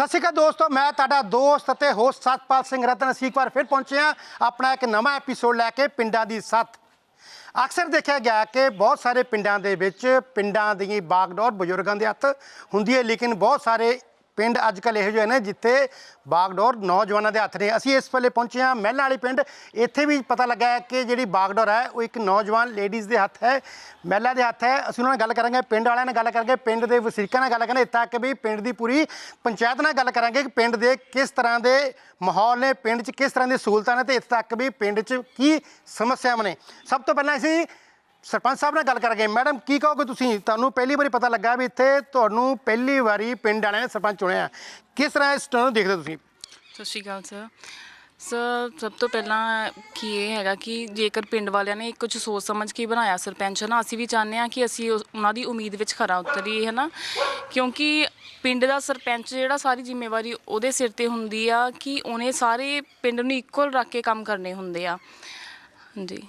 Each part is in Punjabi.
ਸਤਿ ਸ਼੍ਰੀ ਅਕਾਲ ਦੋਸਤੋ, ਮੈਂ ਤੁਹਾਡਾ ਦੋਸਤ ਅਤੇ ਹੋਸਟ ਸਤਪਾਲ ਸਿੰਘ ਰਤਨ। ਅਸੀਂ ਇੱਕ ਵਾਰ ਫਿਰ ਪਹੁੰਚੇ ਹਾਂ ਆਪਣਾ ਇੱਕ ਨਵਾਂ ਐਪੀਸੋਡ ਲੈ ਕੇ ਪਿੰਡਾਂ ਦੀ ਸੱਤ ਅਕਸਰ ਦੇਖਿਆ ਗਿਆ ਕਿ ਬਹੁਤ ਸਾਰੇ ਪਿੰਡਾਂ ਦੇ ਵਿੱਚ ਪਿੰਡਾਂ ਦੀ ਬਾਗਡੋਰ ਬਜ਼ੁਰਗਾਂ ਦੇ ਹੱਥ ਹੁੰਦੀ ਹੈ, ਲੇਕਿਨ ਬਹੁਤ ਸਾਰੇ ਪਿੰਡ ਅੱਜ ਕੱਲ੍ਹ ਇਹੋ ਜਿਹੇ ਨੇ ਜਿੱਥੇ ਬਾਗਡੋਰ ਨੌਜਵਾਨਾਂ ਦੇ ਹੱਥ ਨੇ। ਅਸੀਂ ਇਸ ਵੇਲੇ ਪਹੁੰਚੇ ਹਾਂ ਮਹਿਲਾਂ ਵਾਲੀ ਪਿੰਡ। ਇੱਥੇ ਵੀ ਪਤਾ ਲੱਗਾ ਹੈ ਕਿ ਜਿਹੜੀ ਬਾਗਡੋਰ ਹੈ, ਉਹ ਇੱਕ ਨੌਜਵਾਨ ਲੇਡੀਜ਼ ਦੇ ਹੱਥ ਹੈ, ਮਹਿਲਾ ਦੇ ਹੱਥ ਹੈ। ਅਸੀਂ ਉਹਨਾਂ ਨਾਲ ਗੱਲ ਕਰਾਂਗੇ, ਪਿੰਡ ਵਾਲਿਆਂ ਨਾਲ ਗੱਲ ਕਰਾਂਗੇ, ਪਿੰਡ ਦੇ ਵਸੀਕਾਂ ਨਾਲ ਗੱਲ ਕਰਾਂਗੇ ਇੱਥੇ ਤੱਕ ਵੀ ਪਿੰਡ ਦੀ ਪੂਰੀ ਪੰਚਾਇਤ ਨਾਲ ਗੱਲ ਕਰਾਂਗੇ ਕਿ ਪਿੰਡ ਦੇ ਕਿਸ ਤਰ੍ਹਾਂ ਦੇ ਮਾਹੌਲ ਨੇ, ਪਿੰਡ 'ਚ ਕਿਸ ਤਰ੍ਹਾਂ ਦੀਆਂ ਸਹੂਲਤਾਂ ਨੇ ਤੇ ਇੱਥੇ ਤੱਕ ਵੀ ਪਿੰਡ 'ਚ ਕੀ ਸਮੱਸਿਆਵਾਂ ਨੇ। ਸਭ ਤੋਂ ਪਹਿਲਾਂ ਅਸੀਂ ਸਰਪੰਚ ਸਾਹਿਬ ਨਾਲ ਗੱਲ ਕਰਾਂਗੇ। ਮੈਡਮ, ਕੀ ਕਹੋਗੇ ਤੁਸੀਂ? ਤੁਹਾਨੂੰ ਪਹਿਲੀ ਵਾਰੀ ਪਤਾ ਲੱਗਾ ਵੀ ਇੱਥੇ ਤੁਹਾਨੂੰ ਪਹਿਲੀ ਵਾਰੀ ਪਿੰਡ ਵਾਲਿਆਂ ਨੇ ਸਰਪੰਚ ਚੁਣਿਆ। ਕਿਸ ਤਰ੍ਹਾਂ ਇਸ ਨੂੰ ਦੇਖਦੇ ਹੋ ਤੁਸੀਂ? ਸਤਿ ਸ਼੍ਰੀ ਅਕਾਲ, ਸਰ। ਸਰ, ਸਭ ਤੋਂ ਪਹਿਲਾਂ ਕੀ ਇਹ ਹੈਗਾ ਕਿ ਜੇਕਰ ਪਿੰਡ ਵਾਲਿਆਂ ਨੇ ਕੁਝ ਸੋਚ ਸਮਝ ਕੇ ਬਣਾਇਆ ਸਰਪੰਚ ਨਾ? ਅਸੀਂ ਵੀ ਚਾਹੁੰਦੇ ਹਾਂ ਕਿ ਅਸੀਂ ਉਹਨਾਂ ਦੀ ਉਮੀਦ ਵਿੱਚ ਖਰਾ ਉਤਰੀਏ, ਹੈ ਨਾ? ਕਿਉਂਕਿ ਪਿੰਡ ਦਾ ਸਰਪੰਚ ਜਿਹੜਾ ਸਾਰੀ ਜ਼ਿੰਮੇਵਾਰੀ ਉਹਦੇ ਸਿਰ ਤੇ ਹੁੰਦੀ ਆ ਕਿ ਉਹਨੇ ਸਾਰੇ ਪਿੰਡ ਨੂੰ ਇਕੁਅਲ ਰੱਖ ਕੇ ਕੰਮ ਕਰਨੇ ਹੁੰਦੇ ਆ। ਹਾਂਜੀ।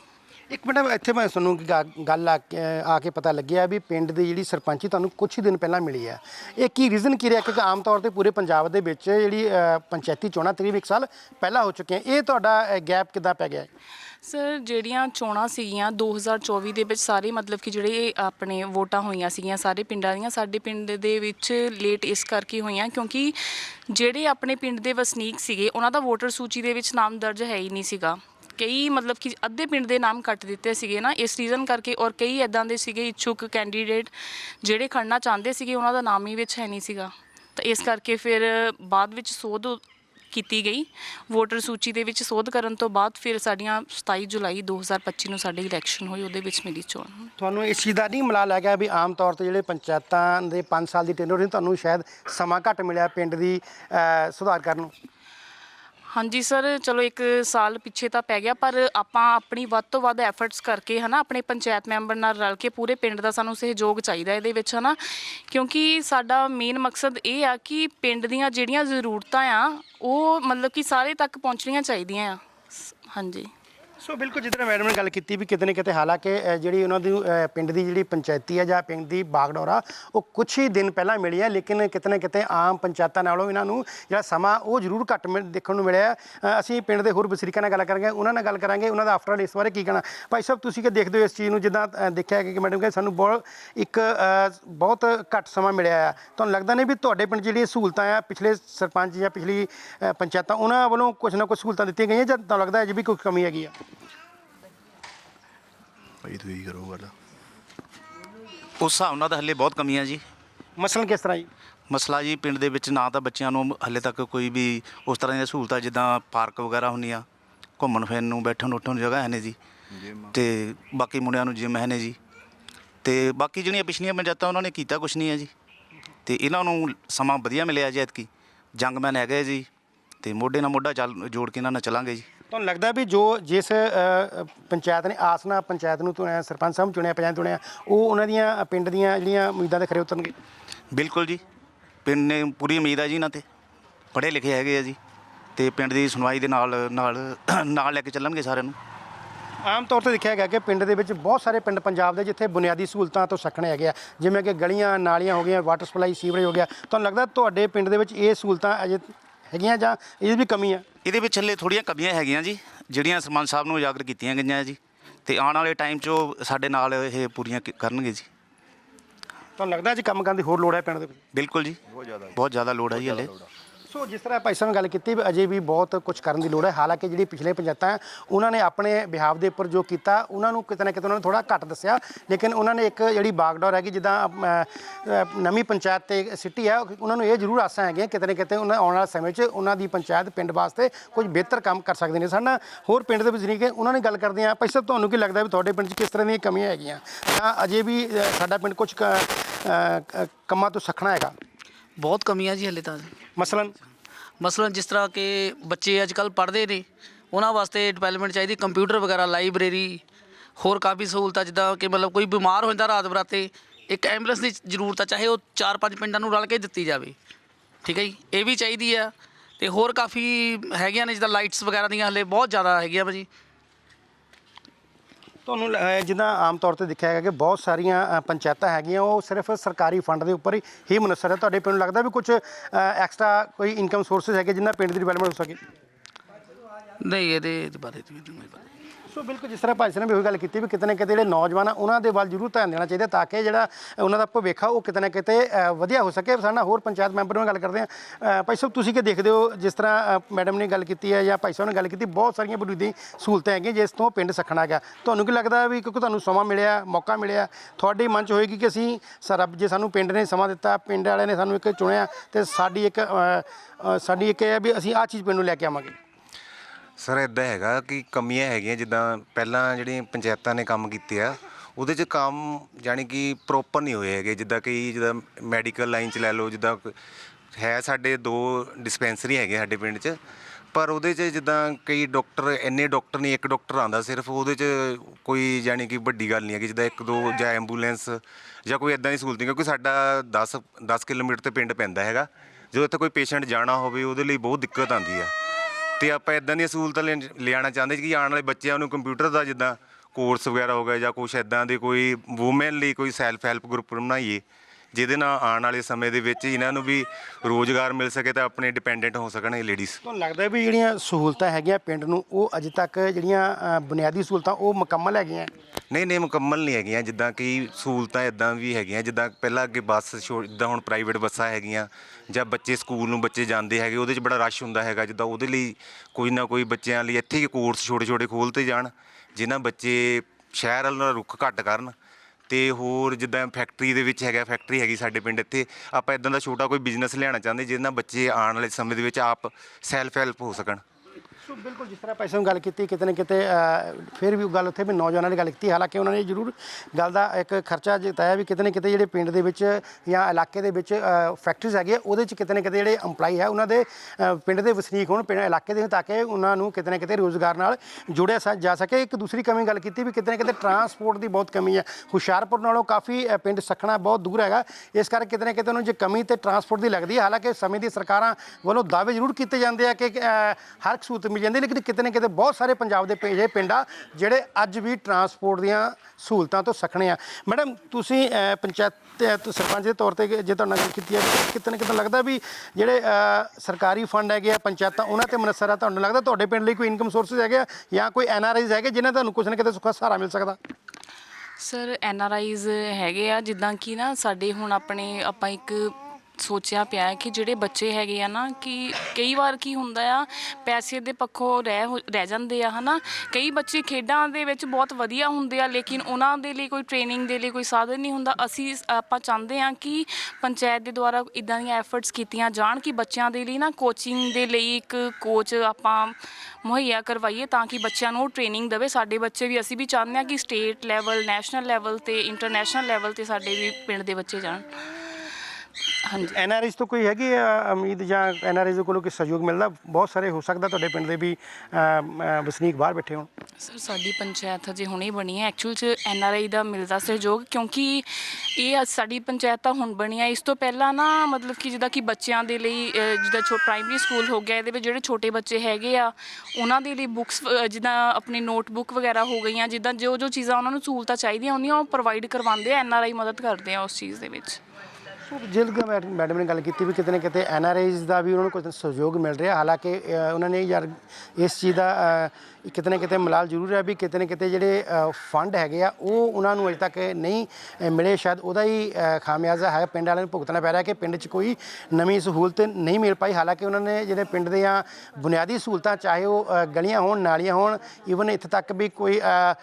ਇੱਕ ਮਿੰਟ ਇੱਥੇ ਮੈਂ ਤੁਹਾਨੂੰ ਕੀ ਗੱਲ ਆ ਕੇ ਆ ਕੇ ਪਤਾ ਲੱਗਿਆ ਵੀ ਪਿੰਡ ਦੀ ਜਿਹੜੀ ਸਰਪੰਚੀ ਤੁਹਾਨੂੰ ਕੁਝ ਹੀ ਦਿਨ ਪਹਿਲਾਂ ਮਿਲੀ ਹੈ। ਇਹ ਕੀ ਰੀਜ਼ਨ ਕੀ ਰਿਹਾ? ਕਿਉਂਕਿ ਆਮ ਤੌਰ ਤੇ ਪੂਰੇ ਪੰਜਾਬ ਦੇ ਵਿੱਚ ਜਿਹੜੀ ਅ, ਪੰਚਾਇਤੀ ਚੋਣਾਂ ਤਕਰੀਬ ਇੱਕ ਸਾਲ ਪਹਿਲਾਂ ਹੋ ਚੁੱਕੀਆਂ। ਇਹ ਤੁਹਾਡਾ ਗੈਪ ਕਿੱਦਾਂ ਪੈ ਗਿਆ? ਹੈ? ਸਰ ਜਿਹੜੀਆਂ ਚੋਣਾਂ ਸੀਗੀਆਂ 2024 ਦੇ ਵਿੱਚ ਸਾਰੇ ਮਤਲਬ ਕਿ ਜਿਹੜੇ ਆਪਣੇ ਵੋਟਾਂ ਹੋਈਆਂ ਸੀਗੀਆਂ ਸਾਰੇ ਪਿੰਡਾਂ ਦੀਆਂ ਸਾਡੇ ਪਿੰਡ ਦੇ ਵਿੱਚ ਲੇਟ ਇਸ ਕਰਕੇ ਹੋਈਆਂ ਕਿਉਂਕਿ ਜਿਹੜੇ ਆਪਣੇ ਪਿੰਡ ਦੇ ਵਸਨੀਕ ਸੀਗੇ ਉਹਨਾਂ ਦਾ ਵੋਟਰ ਸੂਚੀ ਦੇ ਵਿੱਚ ਨਾਮ ਦਰਜ ਹੈ ਹੀ ਨਹੀਂ ਸੀਗਾ। ਕਈ ਮਤਲਬ ਕਿ ਅੱਧੇ ਪਿੰਡ ਦੇ ਨਾਮ ਕੱਟ ਦਿੱਤੇ ਸੀਗੇ ਨਾ, ਇਸ ਰੀਜ਼ਨ ਕਰਕੇ ਔਰ ਕਈ ਐਦਾਂ ਦੇ ਸੀਗੇ ਇੱਛੁਕ ਕੈਂਡੀਡੇਟ ਜਿਹੜੇ ਖੜਨਾ ਚਾਹੁੰਦੇ ਸੀਗੇ, ਉਹਨਾਂ ਦਾ ਨਾਮ ਹੀ ਵਿੱਚ ਹੈ ਨਹੀਂ ਸੀਗਾ। ਤਾਂ ਇਸ ਕਰਕੇ ਫਿਰ ਬਾਅਦ ਵਿੱਚ ਸੋਧ ਕੀਤੀ ਗਈ। ਵੋਟਰ ਸੂਚੀ ਦੇ ਵਿੱਚ ਸੋਧ ਕਰਨ ਤੋਂ ਬਾਅਦ ਫਿਰ ਸਾਡੀਆਂ 27 ਜੁਲਾਈ 2025 ਨੂੰ ਸਾਡੀ ਇਲੈਕਸ਼ਨ ਹੋਈ, ਉਹਦੇ ਵਿੱਚ ਮੇਰੀ ਚੋਣ। ਤੁਹਾਨੂੰ ਇਸ ਚੀਜ਼ ਦਾ ਨਹੀਂ ਮਲਾ ਲੱਗ ਗਿਆ ਵੀ ਆਮ ਤੌਰ ਤੇ ਜਿਹੜੇ ਪੰਚਾਇਤਾਂ ਦੇ 5 ਸਾਲ ਦੀ ਟੈਨਰ ਨੇ, ਤੁਹਾਨੂੰ ਸ਼ਾਇਦ ਸਮਾਂ ਘੱਟ ਮਿਲਿਆ ਪਿੰਡ ਦੀ ਸੁਧਾਰ ਕਰਨ ਨੂੰ? ਹਾਂਜੀ ਸਰ, ਚਲੋ ਇੱਕ ਸਾਲ ਪਿੱਛੇ ਤਾਂ ਪੈ ਗਿਆ, ਪਰ ਆਪਾਂ ਆਪਣੀ ਵੱਧ ਤੋਂ ਵੱਧ ਐਫਰਟਸ ਕਰਕੇ ਹਨਾ, ਆਪਣੇ ਪੰਚਾਇਤ ਮੈਂਬਰ ਨਾਲ ਰਲ ਕੇ ਪੂਰੇ ਪਿੰਡ ਦਾ ਸਾਨੂੰ ਸਹਿਯੋਗ ਚਾਹੀਦਾ ਇਹਦੇ ਵਿੱਚ ਹਨਾ। ਕਿਉਂਕਿ ਸਾਡਾ ਮੇਨ ਮਕਸਦ ਇਹ ਆ ਕਿ ਪਿੰਡ ਦੀਆਂ ਜਿਹੜੀਆਂ ਜ਼ਰੂਰਤਾਂ ਆ, ਉਹ ਮਤਲਬ ਕਿ ਸਾਰੇ ਤੱਕ ਪਹੁੰਚਣੀਆਂ ਚਾਹੀਦੀਆਂ ਆ। ਸ- ਹਾਂਜੀ। ਸੋ ਬਿਲਕੁਲ ਜਿੱਦਾਂ ਮੈਡਮ ਨੇ ਗੱਲ ਕੀਤੀ ਵੀ ਕਿਤੇ ਨਾ ਕਿਤੇ ਹਾਲਾਂਕਿ ਅ, ਜਿਹੜੀ ਉਹਨਾਂ ਦੀ ਅ, ਪਿੰਡ ਦੀ ਜਿਹੜੀ ਪੰਚਾਇਤੀ ਹੈ ਜਾਂ ਪਿੰਡ ਦੀ ਬਾਗਡੋਰਾ ਉਹ ਕੁਝ ਹੀ ਦਿਨ ਪਹਿਲਾਂ ਮਿਲੀ ਹੈ ਲੇਕਿਨ ਕਿਤੇ ਨਾ ਕਿਤੇ ਆਮ ਪੰਚਾਇਤਾਂ ਨਾਲੋਂ ਇਹਨਾਂ ਨੂੰ ਜਿਹੜਾ ਸਮਾਂ ਉਹ ਜ਼ਰੂਰ ਘੱਟ ਮਿਲ- ਦੇਖਣ ਨੂੰ ਮਿਲਿਆ। ਹੈ। ਅ, ਅਸੀਂ ਪਿੰਡ ਦੇ ਹੋਰ ਵਸਨੀਕਾਂ ਨਾਲ ਗੱਲ ਕਰਾਂਗੇ ਉਹਨਾਂ ਨਾਲ ਗੱਲ ਕਰਾਂਗੇ ਉਹਨਾਂ ਦਾ ਆਫਟਰ ਇਸ ਬਾਰੇ ਕੀ ਕਹਿਣਾ। ਭਾਈ ਸਾਹਿਬ ਤੁਸੀਂ ਕਿ ਦੇਖਦੇ ਹੋ ਇਸ ਚੀਜ਼ ਨੂੰ ਜਿੱਦਾਂ ਅ, ਦੇਖਿਆ ਕਿ ਮੈਡਮ ਕਹਿੰਦੇ ਸਾਨੂੰ ਬਹੁਤ ਇੱਕ ਅ, ਬਹੁਤ ਘੱਟ ਸਮਾਂ ਮਿਲਿਆ ਹੈ ਤੁਹਾਨੂੰ ਲੱਗਦਾ ਨਹੀਂ ਵੀ ਤੁਹਾਡੇ ਪਿੰਡ 'ਚ ਜਿਹੜੀਆਂ ਸਹੂਲਤਾਂ ਆ ਪਿਛਲੇ ਸਰਪੰਚ ਜਾਂ ਪਿਛਲੀ ਅ, ਪੰਚਾਇਤਾਂ ਉਹਨਾਂ ਵੱਲੋਂ ਕੁਝ ਨਾ ਕੁਝ ਸਹੂਲਤਾਂ ਦਿੱਤੀਆਂ ਗਈਆਂ ਜਾਂ ਤੁਹਾਨੂੰ ਲੱਗਦਾ ਅਜੇ ਵੀ ਕੋਈ ਕਮੀ ਹੈਗੀ ਆ? ਭਾਈ ਤੁਸੀਂ ਕਰੋ ਗੱਲ। ਉਸ ਹਿਸਾਬ ਨਾਲ ਤਾਂ ਹੱਲੇ ਬਹੁਤ ਕਮੀਆਂ ਜੀ। ਮਸਲਨ ਕਿਸ ਤਰ੍ਹਾਂ ਜੀ? ਮਸਲਾ ਜੀ ਪਿੰਡ ਦੇ ਵਿੱਚ ਨਾ ਤਾਂ ਬੱਚਿਆਂ ਨੂੰ ਹੱਲੇ ਤੱਕ ਕੋਈ ਵੀ ਉਸ ਤਰ੍ਹਾਂ ਦੀਆਂ ਸਹੂਲਤਾਂ ਜਿੱਦਾਂ ਪਾਰਕ ਵਗੈਰਾ ਹੁੰਦੀਆਂ ਘੁੰਮਣ ਫਿਰਨ ਨੂੰ ਬੈਠਣ ਉੱਠਣ ਨੂੰ ਜਗ੍ਹਾ ਹੈ ਨੇ ਜੀ। ਤੇ ਬਾਕੀ ਮੁੰਡਿਆਂ ਨੂੰ ਜਿਮ ਹੈ ਨੇ ਜੀ। ਤੇ ਬਾਕੀ ਜਿਹੜੀਆਂ ਪਿਛਲੀਆਂ ਪੰਚਾਇਤਾਂ ਉਹਨਾਂ ਨੇ ਕੀਤਾ ਕੁਛ ਨਹੀਂ ਹੈ ਜੀ। ਤੇ ਇਹਨਾਂ ਨੂੰ ਸਮਾਂ ਵਧੀਆ ਮਿਲਿਆ ਜੀ ਐਤਕੀ। ਜੰਗਮੈਨ ਹੈਗੇ ਜੀ। ਤੇ ਮੋਢੇ ਨਾਲ ਮੋਢਾ ਚੱਲ ਜੋੜ ਕੇ ਇਹਨਾਂ ਨਾਲ ਚੱਲਾਂਗੇ ਜੀ। ਤੁਹਾਨੂੰ ਲੱਗਦਾ ਵੀ ਜੋ ਜਿਸ ਪੰਚਾਇਤ ਨੇ ਆਸ ਨਾਲ ਪੰਚਾਇਤ ਨੂੰ ਚੁਣਿਆ ਸਰਪੰਚ ਸਾਹਿਬ ਚੁਣਿਆ ਪੰਚਾਇਤ ਚੁਣਿਆ ਉਹ ਉਹਨਾਂ ਦੀਆਂ ਪਿੰਡ ਦੀਆਂ ਜਿਹੜੀਆਂ ਉਮੀਦਾਂ ਦੇ ਖਰੇ ਉਤਰਨਗੇ? ਬਿਲਕੁਲ ਜੀ। ਪਿੰਡ ਨੇ ਪੂਰੀ ਉਮੀਦ ਆ ਜੀ ਇਹਨਾਂ ਤੇ। ਪੜ੍ਹੇ ਲਿਖੇ ਹੈਗੇ ਆ ਜੀ। ਤੇ ਪਿੰਡ ਦੀ ਸੁਣਵਾਈ ਦੇ ਨਾਲ ਨਾਲ ਨਾਲ ਲੈ ਕੇ ਚੱਲਣਗੇ ਸਾਰਿਆਂ ਨੂੰ। ਆਮ ਤੌਰ ਤੇ ਦੇਖਿਆ ਗਿਆ ਕਿ ਪਿੰਡ ਦੇ ਵਿੱਚ ਬਹੁਤ ਸਾਰੇ ਪਿੰਡ ਪੰਜਾਬ ਦੇ ਜਿੱਥੇ ਬੁਨਿਆਦੀ ਸਹੂਲਤਾਂ ਤੋਂ ਸਖਣੇ ਹੈਗੇ ਆ। ਜਿਵੇਂ ਕਿ ਗਲੀਆਂ ਨਾਲੀਆਂ ਹੋ ਗਈਆਂ ਵਾਟਰ ਸਪਲਾਈ ਸੀਵਰੇਜ ਹੋ ਗਿਆ। ਤੁਹਾਨੂੰ ਲੱਗਦਾ ਤੁਹਾਡੇ ਪਿੰਡ ਦੇ ਵਿੱਚ ਇਹ ਸਹੂਲਤਾਂ ਅਜੇ ਹੈਗੀਆਂ ਜਾਂ ਇਹ ਵੀ ਕਮੀ ਆ? ਇਹਦੇ ਵਿੱਚ ਹਲੇ ਥੋੜੀਆਂ ਕਮੀਆਂ ਹੈਗੀਆਂ ਜੀ ਜਿਹੜੀਆਂ ਸਰਪੰਚ ਸਾਹਿਬ ਨੂੰ ਉਜਾਗਰ ਕੀਤੀਆਂ ਗਈਆਂ ਜੀ। ਤੇ ਆਉਣ ਵਾਲੇ ਟਾਈਮ 'ਚ ਉਹ ਸਾਡੇ ਨਾਲ ਇਹ ਪੂਰੀਆਂ ਕ- ਕਰਨਗੇ ਜੀ। ਤੁਹਾਨੂੰ ਲੱਗਦਾ ਜੀ ਕੰਮ ਕਰਨ ਦੀ ਹੋਰ ਲੋੜ ਹੈ ਪਿੰਡ ਦੇ ਵਿੱਚ? ਬਿਲਕੁਲ ਜੀ। ਬਹੁਤ ਜ਼ਿਆਦਾ। ਬਹੁਤ ਜ਼ਿਆਦਾ ਲੋੜ ਹੈ ਜੀ ਹਲੇ। ਸੋ ਜਿਸ ਤਰ੍ਹਾਂ ਭਾਈ ਸਾਹਿਬ ਨੇ ਗੱਲ ਕੀਤੀ ਵੀ ਅਜੇ ਵੀ ਬਹੁਤ ਕੁਝ ਕਰਨ ਦੀ ਲੋੜ ਹੈ, ਹਾਲਾਂਕਿ ਜਿਹੜੀ ਪਿਛਲੇ ਪੰਚਾਇਤਾਂ ਉਹਨਾਂ ਨੇ ਆਪਣੇ ਬਿਹਾਵ ਦੇ ਉੱਪਰ ਜੋ ਕੀਤਾ, ਉਹਨਾਂ ਨੂੰ ਕਿਤੇ ਨਾ ਕਿਤੇ ਉਹਨਾਂ ਨੇ ਥੋੜਾ ਘੱਟ ਦੱਸਿਆ, ਲੇਕਿਨ ਉਹਨਾਂ ਨੇ ਇੱਕ ਜਿਹੜੀ ਬਾਗਡੋਰ ਹੈਗੀ, ਜਿੱਦਾਂ ਨਵੀਂ ਪੰਚਾਇਤ ਤੇ ਸਿਟੀ ਹੈ, ਉਹਨਾਂ ਨੂੰ ਇਹ ਜ਼ਰੂਰ ਆਸਾਂ ਹੈਗੀਆਂ, ਕਿਤੇ ਨਾ ਕਿਤੇ ਉਹਨਾਂ ਆਉਣ ਵਾਲੇ ਸਮੇਂ 'ਚ ਉਹਨਾਂ ਦੀ ਪੰਚਾਇਤ ਪਿੰਡ ਵਾਸਤੇ ਕੁਝ ਬਿਹਤਰ ਕੰਮ ਕਰ ਸਕਦੇ ਨੇ। ਸਾਡਾ ਹੋਰ ਪਿੰਡ ਦੇ ਵਸਨੀਕ ਉਹਨਾਂ ਨੇ ਗੱਲ ਕਰਦੇ ਆ ਭਾਈ ਸਾਹਿਬ, ਤੁਹਾਨੂੰ ਕੀ ਲੱਗਦਾ ਵੀ ਤੁਹਾਡੇ ਪਿੰਡ 'ਚ ਕਿਸ ਤਰ੍ਹਾਂ ਦੀਆਂ ਕਮੀਆਂ ਹੈਗੀਆਂ? ਤਾਂ ਅਜੇ ਵੀ ਸਾਡਾ ਪਿੰਡ ਕੁਝ ਕ- ਕੰਮਾਂ ਤੋਂ ਸਖਣਾ ਹੈਗਾ। ਬਹੁਤ ਕਮੀਆਂ ਜੀ ਹਲੇ ਤਾਂ। ਮਸਲਨ? ਮਸਲਨ, ਜਿਸ ਤਰ੍ਹਾਂ ਕਿ ਬੱਚੇ ਅੱਜ ਕੱਲ ਪੜ੍ਹਦੇ ਨੇ, ਉਹਨਾਂ ਵਾਸਤੇ ਡਿਵੈਲਪਮੈਂਟ ਚਾਹੀਦੀ ਕੰਪਿਊਟਰ ਵਗੈਰਾ ਲਾਇਬ੍ਰੇਰੀ ਹੋਰ ਕਾਫੀ ਸਹੂਲਤਾਂ, ਜਿੱਦਾਂ ਕਿ ਮਤਲਬ ਕੋਈ ਬਿਮਾਰ ਹੋ ਜਾਂਦਾ ਰਾਤ ਬਰਾਤੇ, ਇੱਕ ਐਂਬੂਲੈਂਸ ਦੀ ਜ਼ਰੂਰਤ ਆ, ਚਾਹੇ ਉਹ ਚਾਰ ਪੰਜ ਪਿੰਡਾਂ ਨੂੰ ਰਲ ਕੇ ਦਿੱਤੀ ਜਾਵੇ। ਠੀਕ ਹੈ ਜੀ? ਇਹ ਵੀ ਚਾਹੀਦੀ ਆ, ਤੇ ਹੋਰ ਕਾਫੀ ਹੈਗੀਆਂ ਨੇ, ਜਿੱਦਾਂ ਲਾਈਟਸ ਵਗੈਰਾ ਦੀਆਂ ਹਲੇ ਬਹੁਤ ਜ਼ਿਆਦਾ ਹੈਗੀਆਂ ਭਾਜੀ ਤੁਹਾਨੂੰ ਲ- ਜਿੱਦਾਂ ਆਮ ਤੌਰ ਤੇ ਦੇਖਿਆ ਹੈਗਾ ਕਿ ਬਹੁਤ ਸਾਰੀਆਂ ਅਹ, ਪੰਚਾਇਤਾਂ ਹੈਗੀਆਂ ਉਹ ਸਿਰਫ ਸਰਕਾਰੀ ਫੰਡ ਦੇ ਉੱਪਰ ਹੀ ਹੀ ਮੁਨਸਰ ਹੈ। ਤੁਹਾਡੇ ਪਿੰਡ ਨੂੰ ਲੱਗਦਾ ਵੀ ਕੁਝ ਐਕਸਟਰਾ ਕੋਈ ਇਨਕਮ ਸੋਰਸਸ ਹੈਗੇ ਜਿੰਨਾ ਪਿੰਡ ਦੀ ਡਿਵੈਲਪਮੈਂਟ ਹੋ ਸਕੇ? ਨਹੀਂ ਇਹਦੇ ਬਾਰੇ ਤਾਂ ਮੈਨੂੰ ਨਹੀਂ ਪਤਾ ਸੋ ਬਿਲਕੁਲ ਜਿਸ ਤਰ੍ਹਾਂ ਭਾਈ ਸਾਹਿਬ ਨੇ ਵੀ ਉਹੀ ਗੱਲ ਕੀਤੀ ਵੀ ਕਿਤੇ ਨਾ ਕਿਤੇ ਜਿਹੜੇ ਨੌਜਵਾਨ ਆ, ਉਹਨਾਂ ਦੇ ਵੱਲ ਜ਼ਰੂਰ ਧਿਆਨ ਦੇਣਾ ਚਾਹੀਦਾ ਤਾਂ ਕਿ ਜਿਹੜਾ ਉਹਨਾਂ ਦਾ ਭਵਿੱਖ ਆ, ਉਹ ਕਿਤੇ ਨਾ ਕਿਤੇ ਵਧੀਆ ਹੋ ਸਕੇ। ਸਾਡੇ ਨਾਲ ਹੋਰ ਪੰਚਾਇਤ ਮੈਂਬਰ ਨਾਲ ਗੱਲ ਕਰਦੇ ਆ ਭਾਈ ਸਾਹਿਬ, ਤੁਸੀਂ ਕੀ ਦੇਖਦੇ ਹੋ ਜਿਸ ਤਰ੍ਹਾਂ ਮੈਡਮ ਨੇ ਗੱਲ ਕੀਤੀ ਹੈ ਜਾਂ ਭਾਈ ਸਾਹਿਬ ਨੇ ਗੱਲ ਕੀਤੀ, ਬਹੁਤ ਸਾਰੀਆਂ ਬੁਨਿਆਦੀ ਸਹੂਲਤਾਂ ਹੈਗੀਆਂ ਜਿਸ ਤੋਂ ਪਿੰਡ ਸਖਣਾ ਗਿਆ ਤੁਹਾਨੂੰ ਕੀ ਲੱਗਦਾ ਵੀ ਕਿਉਂਕਿ ਤੁਹਾਨੂੰ ਸਮਾਂ ਮਿਲਿਆ, ਮੌਕਾ ਮਿਲਿਆ, ਤੁਹਾਡੇ ਮਨ 'ਚ ਹੋਏਗੀ ਕਿ ਅਸੀਂ ਸਰਬ ਜੇ ਸਾਨੂੰ ਪਿੰਡ ਨੇ ਸਮਾਂ ਦਿੱਤਾ, ਪਿੰਡ ਵਾਲਿਆਂ ਨੇ ਸਾਨੂੰ ਇੱਕ ਚੁਣਿਆ ਤੇ ਸਾਡੀ ਇੱਕ ਸਾਡੀ ਇੱਕ ਇਹ ਹੈ ਵੀ ਅਸੀਂ ਆਹ ਚੀਜ਼ ਪਿੰਡ ਨੂੰ ਲੈ ਕੇ ਆਵਾਂਗੇ। ਸਰ ਇਦਾਂ ਹੈਗਾ ਕਿ ਕਮੀਆਂ ਹੈਗੀਆਂ, ਜਿੱਦਾਂ ਪਹਿਲਾਂ ਜਿਹੜੀਆਂ ਪੰਚਾਇਤਾਂ ਨੇ ਕੰਮ ਕੀਤੇ ਆ, ਉਹਦੇ 'ਚ ਕੰਮ ਜਾਣੀ ਕਿ ਪ੍ਰੋਪਰ ਨਹੀਂ ਹੋਏ ਹੈਗੇ। ਜਿੱਦਾਂ ਕਿ ਜਿੱਦਾਂ ਮੈਡੀਕਲ ਲਾਈਨ 'ਚ ਲੈ ਲਓ, ਜਿੱਦਾਂ ਹੈ ਸਾਡੇ ਦੋ ਡਿਸਪੈਂਸਰੀ ਹੈਗੇ ਸਾਡੇ ਪਿੰਡ 'ਚ, ਪਰ ਉਹਦੇ 'ਚ ਜਿੱਦਾਂ ਕਈ ਡਾਕਟਰ ਇੰਨੇ ਡਾਕਟਰ ਨਹੀਂ, ਇੱਕ ਡਾਕਟਰ ਆਂਦਾ ਸਿਰਫ, ਉਹਦੇ 'ਚ ਕੋਈ ਜਾਣੀ ਕਿ ਵੱਡੀ ਗੱਲ ਨਹੀਂ ਹੈਗੀ। ਜਿੱਦਾਂ ਇੱਕ ਦੋ ਜਾਂ ਐਂਬੂਲੈਂਸ ਜਾਂ ਕੋਈ ਇਦਾਂ ਦੀ ਸਹੂਲਤ ਨਹੀਂ, ਕਿਉਂਕਿ ਸਾਡਾ 10 10 ਕਿਲੋਮੀਟਰ ਤੇ ਪਿੰਡ ਪੈਂਦਾ ਹੈਗਾ। ਜਦੋਂ ਇੱਥੇ ਕੋਈ ਪੇਸ਼ੈਂਟ ਜਾਣਾ ਹੋਵੇ, ਉਹਦੇ ਲਈ ਬਹੁਤ ਦਿੱਕਤ ਆਉਂਦੀ ਆ। ਤੇ ਆਪਾਂ ਇਦਾਂ ਦੀਆਂ ਸਹੂਲਤਾਂ ਲਿਆ- ਲਿਆਉਣਾ ਚਾਹੁੰਦੇ ਸੀ ਕਿ ਆਉਣ ਵਾਲੇ ਬੱਚਿਆਂ ਨੂੰ ਕੰਪਿਊਟਰ ਦਾ ਜਿੱਦਾਂ ਕੋਰਸ ਵਗੈਰਾ ਹੋ ਗਿਆ ਜਾਂ ਕੁਝ ਇਦਾਂ ਦੇ ਕੋਈ ਔਮਨ ਲਈ ਕੋਈ ਸੈਲਫ ਹੈਲਪ ਗਰੁੱਪ ਬਣਾਈਏ। ਜਿਹਦੇ ਨਾਲ ਆਉਣ ਵਾਲੇ ਸਮੇਂ ਦੇ ਵਿੱਚ ਇਹਨਾਂ ਨੂੰ ਵੀ ਰੋਜ਼ਗਾਰ ਮਿਲ ਸਕੇ ਤਾਂ ਆਪਣੇ ਡਿਪੈਂਡੈਂਟ ਹੋ ਸਕਣ ਇਹ ਲੇਡੀਜ਼ ਤੁਹਾਨੂੰ ਲੱਗਦਾ ਵੀ ਜਿਹੜੀਆਂ ਸਹੂਲਤਾਂ ਹੈਗੀਆਂ ਪਿੰਡ ਨੂੰ ਉਹ ਅਜੇ ਤੱਕ ਜਿਹੜੀਆਂ ਬੁਨਿਆਦੀ ਸਹੂਲਤਾਂ ਉਹ ਮੁਕੰਮਲ ਹੈਗੀਆਂ? ਨਹੀਂ ਨਹੀਂ ਮੁਕੰਮਲ ਨਹੀਂ ਹੈਗੀਆਂ। ਜਿੱਦਾਂ ਕਿ ਸਹੂਲਤਾਂ ਇਦਾਂ ਵੀ ਹੈਗੀਆਂ। ਜਿੱਦਾਂ ਪਹਿਲਾਂ ਅੱਗੇ ਬੱਸ ਜਿੱਦਾਂ ਹੁਣ ਪ੍ਰਾਈਵੇਟ ਬੱਸਾਂ ਹੈਗੀਆਂ ਜਾਂ ਬੱਚੇ ਸਕੂਲ ਨੂੰ ਬੱਚੇ ਜਾਂਦੇ ਹੈਗੇ ਉਹਦੇ 'ਚ ਬੜਾ ਰਸ਼ ਹੁੰਦਾ ਹੈਗਾ। ਜਿੱਦਾਂ ਉਹਦੇ ਲਈ ਕੋਈ ਨਾ ਕੋਈ ਬੱਚਿਆਂ ਲਈ ਇੱਥੇ ਹੀ ਕੋਰਸ ਛੋਟੇ ਛੋਟੇ ਖੋਲ੍ਹਤੇ ਜਾਣ ਜਿਨ੍ਹਾਂ ਬੱਚੇ ਸ਼ਹਿਰ ਵੱਲ ਰੁੱਖ ਘੱਟ ਕਰਨ। ਤੇ ਹੋਰ ਜਿੱਦਾਂ ਫੈਕਟਰੀ ਦੇ ਵਿੱਚ ਹੈਗਾ ਫੈਕਟਰੀ ਹੈਗੀ ਸਾਡੇ ਪਿੰਡ ਇੱਥੇ, ਆਪਾਂ ਇਦਾਂ ਦਾ ਛੋਟਾ ਕੋਈ ਬਿਜ਼ਨਸ ਲਿਆਉਣਾ ਚਾਹੁੰਦੇ ਜਿਹਦੇ ਨਾਲ ਬੱਚੇ ਆਉਣ ਵਾਲੇ ਸਮੇਂ ਦੇ ਵਿੱਚ ਆਪ ਸੈਲਫ ਹੈਲਪ ਹੋ ਸਕਣ। ਸੋ ਬਿਲਕੁਲ ਜਿਸ ਤਰ੍ਹਾਂ ਪੈਸੇ ਨੂੰ ਗੱਲ ਕੀਤੀ ਕਿਤੇ ਨਾ ਕਿਤੇ ਫਿਰ ਵੀ ਉਹ ਗੱਲ ਉੱਥੇ ਵੀ ਨੌਜਵਾਨਾਂ ਦੀ ਗੱਲ ਕੀਤੀ ਹਾਲਾਂਕਿ ਉਹਨਾਂ ਨੇ ਜ਼ਰੂਰ ਗੱਲ ਦਾ ਇੱਕ ਖਰਚਾ ਜਤਾਇਆ ਵੀ ਕਿਤੇ ਨਾ ਕਿਤੇ ਜਿਹੜੇ ਪਿੰਡ ਦੇ ਵਿੱਚ ਜਾਂ ਇਲਾਕੇ ਦੇ ਵਿੱਚ ਫੈਕਟਰੀਜ਼ ਹੈਗੇ ਆ, ਉਹਦੇ 'ਚ ਕਿਤੇ ਨਾ ਕਿਤੇ ਜਿਹੜੇ EMPLOYE ਹੈ ਉਹਨਾਂ ਦੇ ਪਿੰਡ ਦੇ ਵਸਨੀਕ ਹੋਣ ਪਿੰਡ ਇਲਾਕੇ ਦੇ ਹੋਣ ਤਾਂ ਕਿ ਉਹਨਾਂ ਨੂੰ ਕਿਤੇ ਨਾ ਕਿਤੇ ਰੋਜ਼ਗਾਰ ਨਾਲ ਜੋੜਿਆ ਸਾ- ਜਾ ਸਕੇ। ਇੱਕ ਦੂਸਰੀ ਕਮੀ ਗੱਲ ਕੀਤੀ ਵੀ ਕਿਤੇ ਨਾ ਕਿਤੇ ਟਰਾਂਸਪੋਰਟ ਦੀ ਬਹੁਤ ਕਮੀ ਹੈ। ਹੁਸ਼ਿਆਰਪੁਰ ਨਾਲੋਂ ਕਾਫੀ ਪਿੰਡ ਸਖਣਾ ਬਹੁਤ ਦੂਰ ਹੈਗਾ। ਇਸ ਕਰਕੇ ਕਿਤੇ ਨਾ ਕਿਤੇ ਉਹਨੂੰ ਜੇ ਕਮੀ ਤੇ ਟਰਾਂਸਪੋਰਟ ਦੀ ਲੱਗਦੀ ਹੈ ਹਾਲਾਂਕਿ ਸਮੇਂ ਦੀ ਸਰਕਾਰਾਂ ਵੱਲੋਂ ਦਾਅਵੇ ਜ਼ਰੂਰ ਕੀਤੇ ਜਾਂਦੇ ਆ ਕਿ ਹਰ ਇੱਕ ਸਹੂਲਤ ਮਿਲ ਜਾਂਦੀ ਲੇਕਿਨ ਕਿਤੇ ਨਾ ਕਿਤੇ ਬਹੁਤ ਸਾਰੇ ਪੰਜਾਬ ਦੇ ਪੇਜੇ ਪਿੰਡਾਂ ਜਿਹੜੇ ਅੱਜ ਵੀ ਟਰਾਂਸਪੋਰਟ ਦੀਆਂ ਸਹੂਲਤਾਂ ਤੋਂ ਸਖਣੇ ਆ। ਮੈਡਮ ਤੁਸੀਂ ਅ, ਪੰਚਾਇਤ ਤੇ ਤੁ- ਸਰਪੰਚ ਦੇ ਤੌਰ ਤੇ ਜੇ ਤੁਹਾਡੇ ਨਾਲ ਗੱਲ ਕੀਤੀ ਹੈ ਕਿਤੇ ਨਾ ਕਿਤੇ ਲੱਗਦਾ ਵੀ ਜਿਹੜੇ ਅ, ਸਰਕਾਰੀ ਫੰਡ ਹੈਗੇ ਆ ਪੰਚਾਇਤਾਂ ਉਹਨਾਂ ਤੇ ਮਨਸਰ ਆ ਤੁਹਾਨੂੰ ਲੱਗਦਾ ਤੁਹਾਡੇ ਪਿੰਡ ਲਈ ਕੋਈ ਇਨਕਮ ਸੋਰਸਸ ਹੈਗੇ ਆ ਜਾਂ ਕੋਈ ਐੱਨ ਆਰ ਆਈਜ਼ ਹੈਗੇ ਜਿਨ੍ਹਾਂ ਤੁਹਾਨੂੰ ਕੁਝ ਨਾ ਕਿਤੇ ਸੁੱਖਾ ਸਹਾਰਾ ਮਿਲ ਸਕਦਾ? ਸਰ ਐਨ ਆਰ ਆਈਜ਼ ਹੈਗੇ ਆ ਜਿੱਦਾਂ ਕਿ ਨਾ ਸਾਡੇ ਹੁਣ ਆਪਣੇ ਆਪਾਂ ਇੱਕ ਸੋਚਿਆ ਪਿਆ ਹੈ ਕਿ ਜਿਹੜੇ ਬੱਚੇ ਹੈਗੇ ਆ ਨਾ, ਕਿ ਕਈ ਵਾਰ ਕੀ ਹੁੰਦਾ ਆ, ਪੈਸੇ ਦੇ ਪੱਖੋਂ ਰਹਿ ਹੋ- ਰਹਿ ਜਾਂਦੇ ਆ, ਹਨਾ? ਕਈ ਬੱਚੇ ਖੇਡਾਂ ਦੇ ਵਿੱਚ ਬਹੁਤ ਵਧੀਆ ਹੁੰਦੇ ਆ, ਲੇਕਿਨ ਉਹਨਾਂ ਦੇ ਲਈ ਕੋਈ ਟ੍ਰੇਨਿੰਗ ਦੇ ਲਈ ਕੋਈ ਸਾਧਨ ਨਹੀਂ ਹੁੰਦਾ। ਅਸੀਂ ਆਪਾਂ ਚਾਹੁੰਦੇ ਆ ਕਿ ਪੰਚਾਇਤ ਦੇ ਦੁਆਰਾ ਇਦਾਂ ਦੀਆਂ ਐਫਰਟਸ ਕੀਤੀਆਂ ਜਾਣ ਕਿ ਬੱਚਿਆਂ ਦੇ ਲਈ ਨਾ ਕੋਚਿੰਗ ਦੇ ਲਈ ਇੱਕ ਕੋਚ ਆਪਾਂ ਮੁਹੱਈਆ ਕਰਵਾਈਏ ਤਾਂ ਕਿ ਬੱਚਿਆਂ ਨੂੰ ਟ੍ਰੇਨਿੰਗ ਦੇਵੇ। ਸਾਡੇ ਬੱਚੇ ਵੀ, ਅਸੀਂ ਵੀ ਚਾਹੁੰਦੇ ਆ ਕਿ ਸਟੇਟ ਲੈਵਲ ਨੈਸ਼ਨਲ ਲੈਵਲ ਤੇ ਇੰਟਰਨੈਸ਼ਨਲ ਲੈਵਲ ਤੇ ਸਾਡੇ ਵੀ ਪਿੰਡ ਦੇ ਬੱਚੇ ਜਾਣ। ਹਾਂਜੀ। ਐਨਆਰਆਈਜ਼ ਤੋਂ ਕੋਈ ਹੈਗੀ ਆ ਉਮੀਦ ਜਾਂ ਐਨਆਰਆਈਜ਼ ਕੋਲੋਂ ਕੋਈ ਸਹਿਯੋਗ ਮਿਲਦਾ? ਬਹੁਤ ਸਾਰੇ ਹੋ ਸਕਦਾ ਤੁਹਾਡੇ ਪਿੰਡ ਦੇ ਵੀ ਅ, ਅ, ਵਸਨੀਕ ਬਾਹਰ ਬੈਠੇ ਹੋਣ। ਸਰ ਸਾਡੀ ਪੰਚਾਇਤ ਹਜੇ ਹੁਣੇ ਬਣੀ ਹੈ। ਐਕਚੁਅਲ ਚ ਐਨ ਆਰ ਆਈ ਦਾ ਮਿਲਦਾ ਸਹਿਯੋਗ ਕਿਉਂਕਿ ਇਹ ਅੱਜ ਸਾਡੀ ਪੰਚਾਇਤ ਤਾਂ ਹੁਣ ਬਣੀ ਹੈ। ਇਸ ਤੋਂ ਪਹਿਲਾਂ ਨਾ ਮਤਲਬ ਕਿ ਜਿੱਦਾਂ ਕਿ ਬੱਚਿਆਂ ਦੇ ਲਈ ਅ, ਜਿੱਦਾਂ ਛੋ ਪ੍ਰਾਇਮਰੀ ਸਕੂਲ ਹੋ ਗਿਆ ਇਹਦੇ ਵਿੱਚ ਜਿਹੜੇ ਛੋਟੇ ਬੱਚੇ ਹੈਗੇ ਆ ਉਹਨਾਂ ਦੇ ਲਈ ਬੁੱਕਸ ਜਿੱਦਾਂ ਆਪਣੀ ਨੋਟਬੁੱਕ ਵਗੈਰਾ ਹੋ ਗਈਆਂ ਜਿੱਦਾਂ ਜੋ ਜੋ ਚੀਜ਼ਾਂ ਉਹਨਾਂ ਨੂੰ ਸਹੂਲਤਾਂ ਚਾਹੀਦੀਆਂ ਹੁੰਦੀਆਂ ਉਹ ਪ੍ਰੋਵਾਈਡ ਕਰਵਾਉਂਦੇ ਆ ਐਨ ਆਰ ਆਈ ਮਦਦ ਕਰਦੇ ਆ ਉਸ ਚੀਜ਼ ਦੇ ਵਿੱਚ। ਸੋ ਜਿਲਦ ਮੈਡਮ ਨੇ ਗੱਲ ਕੀਤੀ ਵੀ ਕਿਤੇ ਨਾ ਕਿਤੇ ਐੱਨ ਆਰ ਆਈਜ਼ ਦਾ ਵੀ ਉਹਨਾਂ ਨੂੰ ਕੁਝ ਸਹਿਯੋਗ ਮਿਲ ਰਿਹਾ ਹਾਲਾਂਕਿ ਅ, ਉਹਨਾਂ ਨੇ ਯਾਰ ਇਸ ਚੀਜ਼ ਦਾ ਅ, ਕਿਤੇ ਨਾ ਕਿਤੇ ਮਲਾਲ ਜ਼ਰੂਰ ਹੈ ਵੀ ਕਿਤੇ ਨਾ ਕਿਤੇ ਜਿਹੜੇ ਫੰਡ ਹੈਗੇ ਆ ਉਹ ਉਹਨਾਂ ਨੂੰ ਅਜੇ ਤੱਕ ਨਹੀਂ ਅ, ਮਿਲੇ। ਸ਼ਾਇਦ ਉਹਦਾ ਹੀ ਅ, ਖਾਮਿਆਜ਼ਾ ਹੈ ਪਿੰਡ ਵਾਲਿਆਂ ਨੂੰ ਭੁਗਤਣਾ ਪੈ ਰਿਹਾ ਕਿ ਪਿੰਡ 'ਚ ਕੋਈ ਨਵੀਂ ਸਹੂਲਤ ਨਹੀਂ ਮਿਲ ਪਾਈ। ਹਾਲਾਂਕਿ ਉਹਨਾਂ ਨੇ ਜਿਹੜੇ ਪਿੰਡ ਦੀਆਂ ਬੁਨਿਆਦੀ ਸਹੂਲਤਾਂ ਚਾਹੇ ਉਹ ਅ, ਗਲੀਆਂ ਹੋਣ ਨਾਲੀਆਂ ਹੋਣ ਈਵਨ ਇੱਥੇ ਤੱਕ ਵੀ ਕੋਈ ਅ,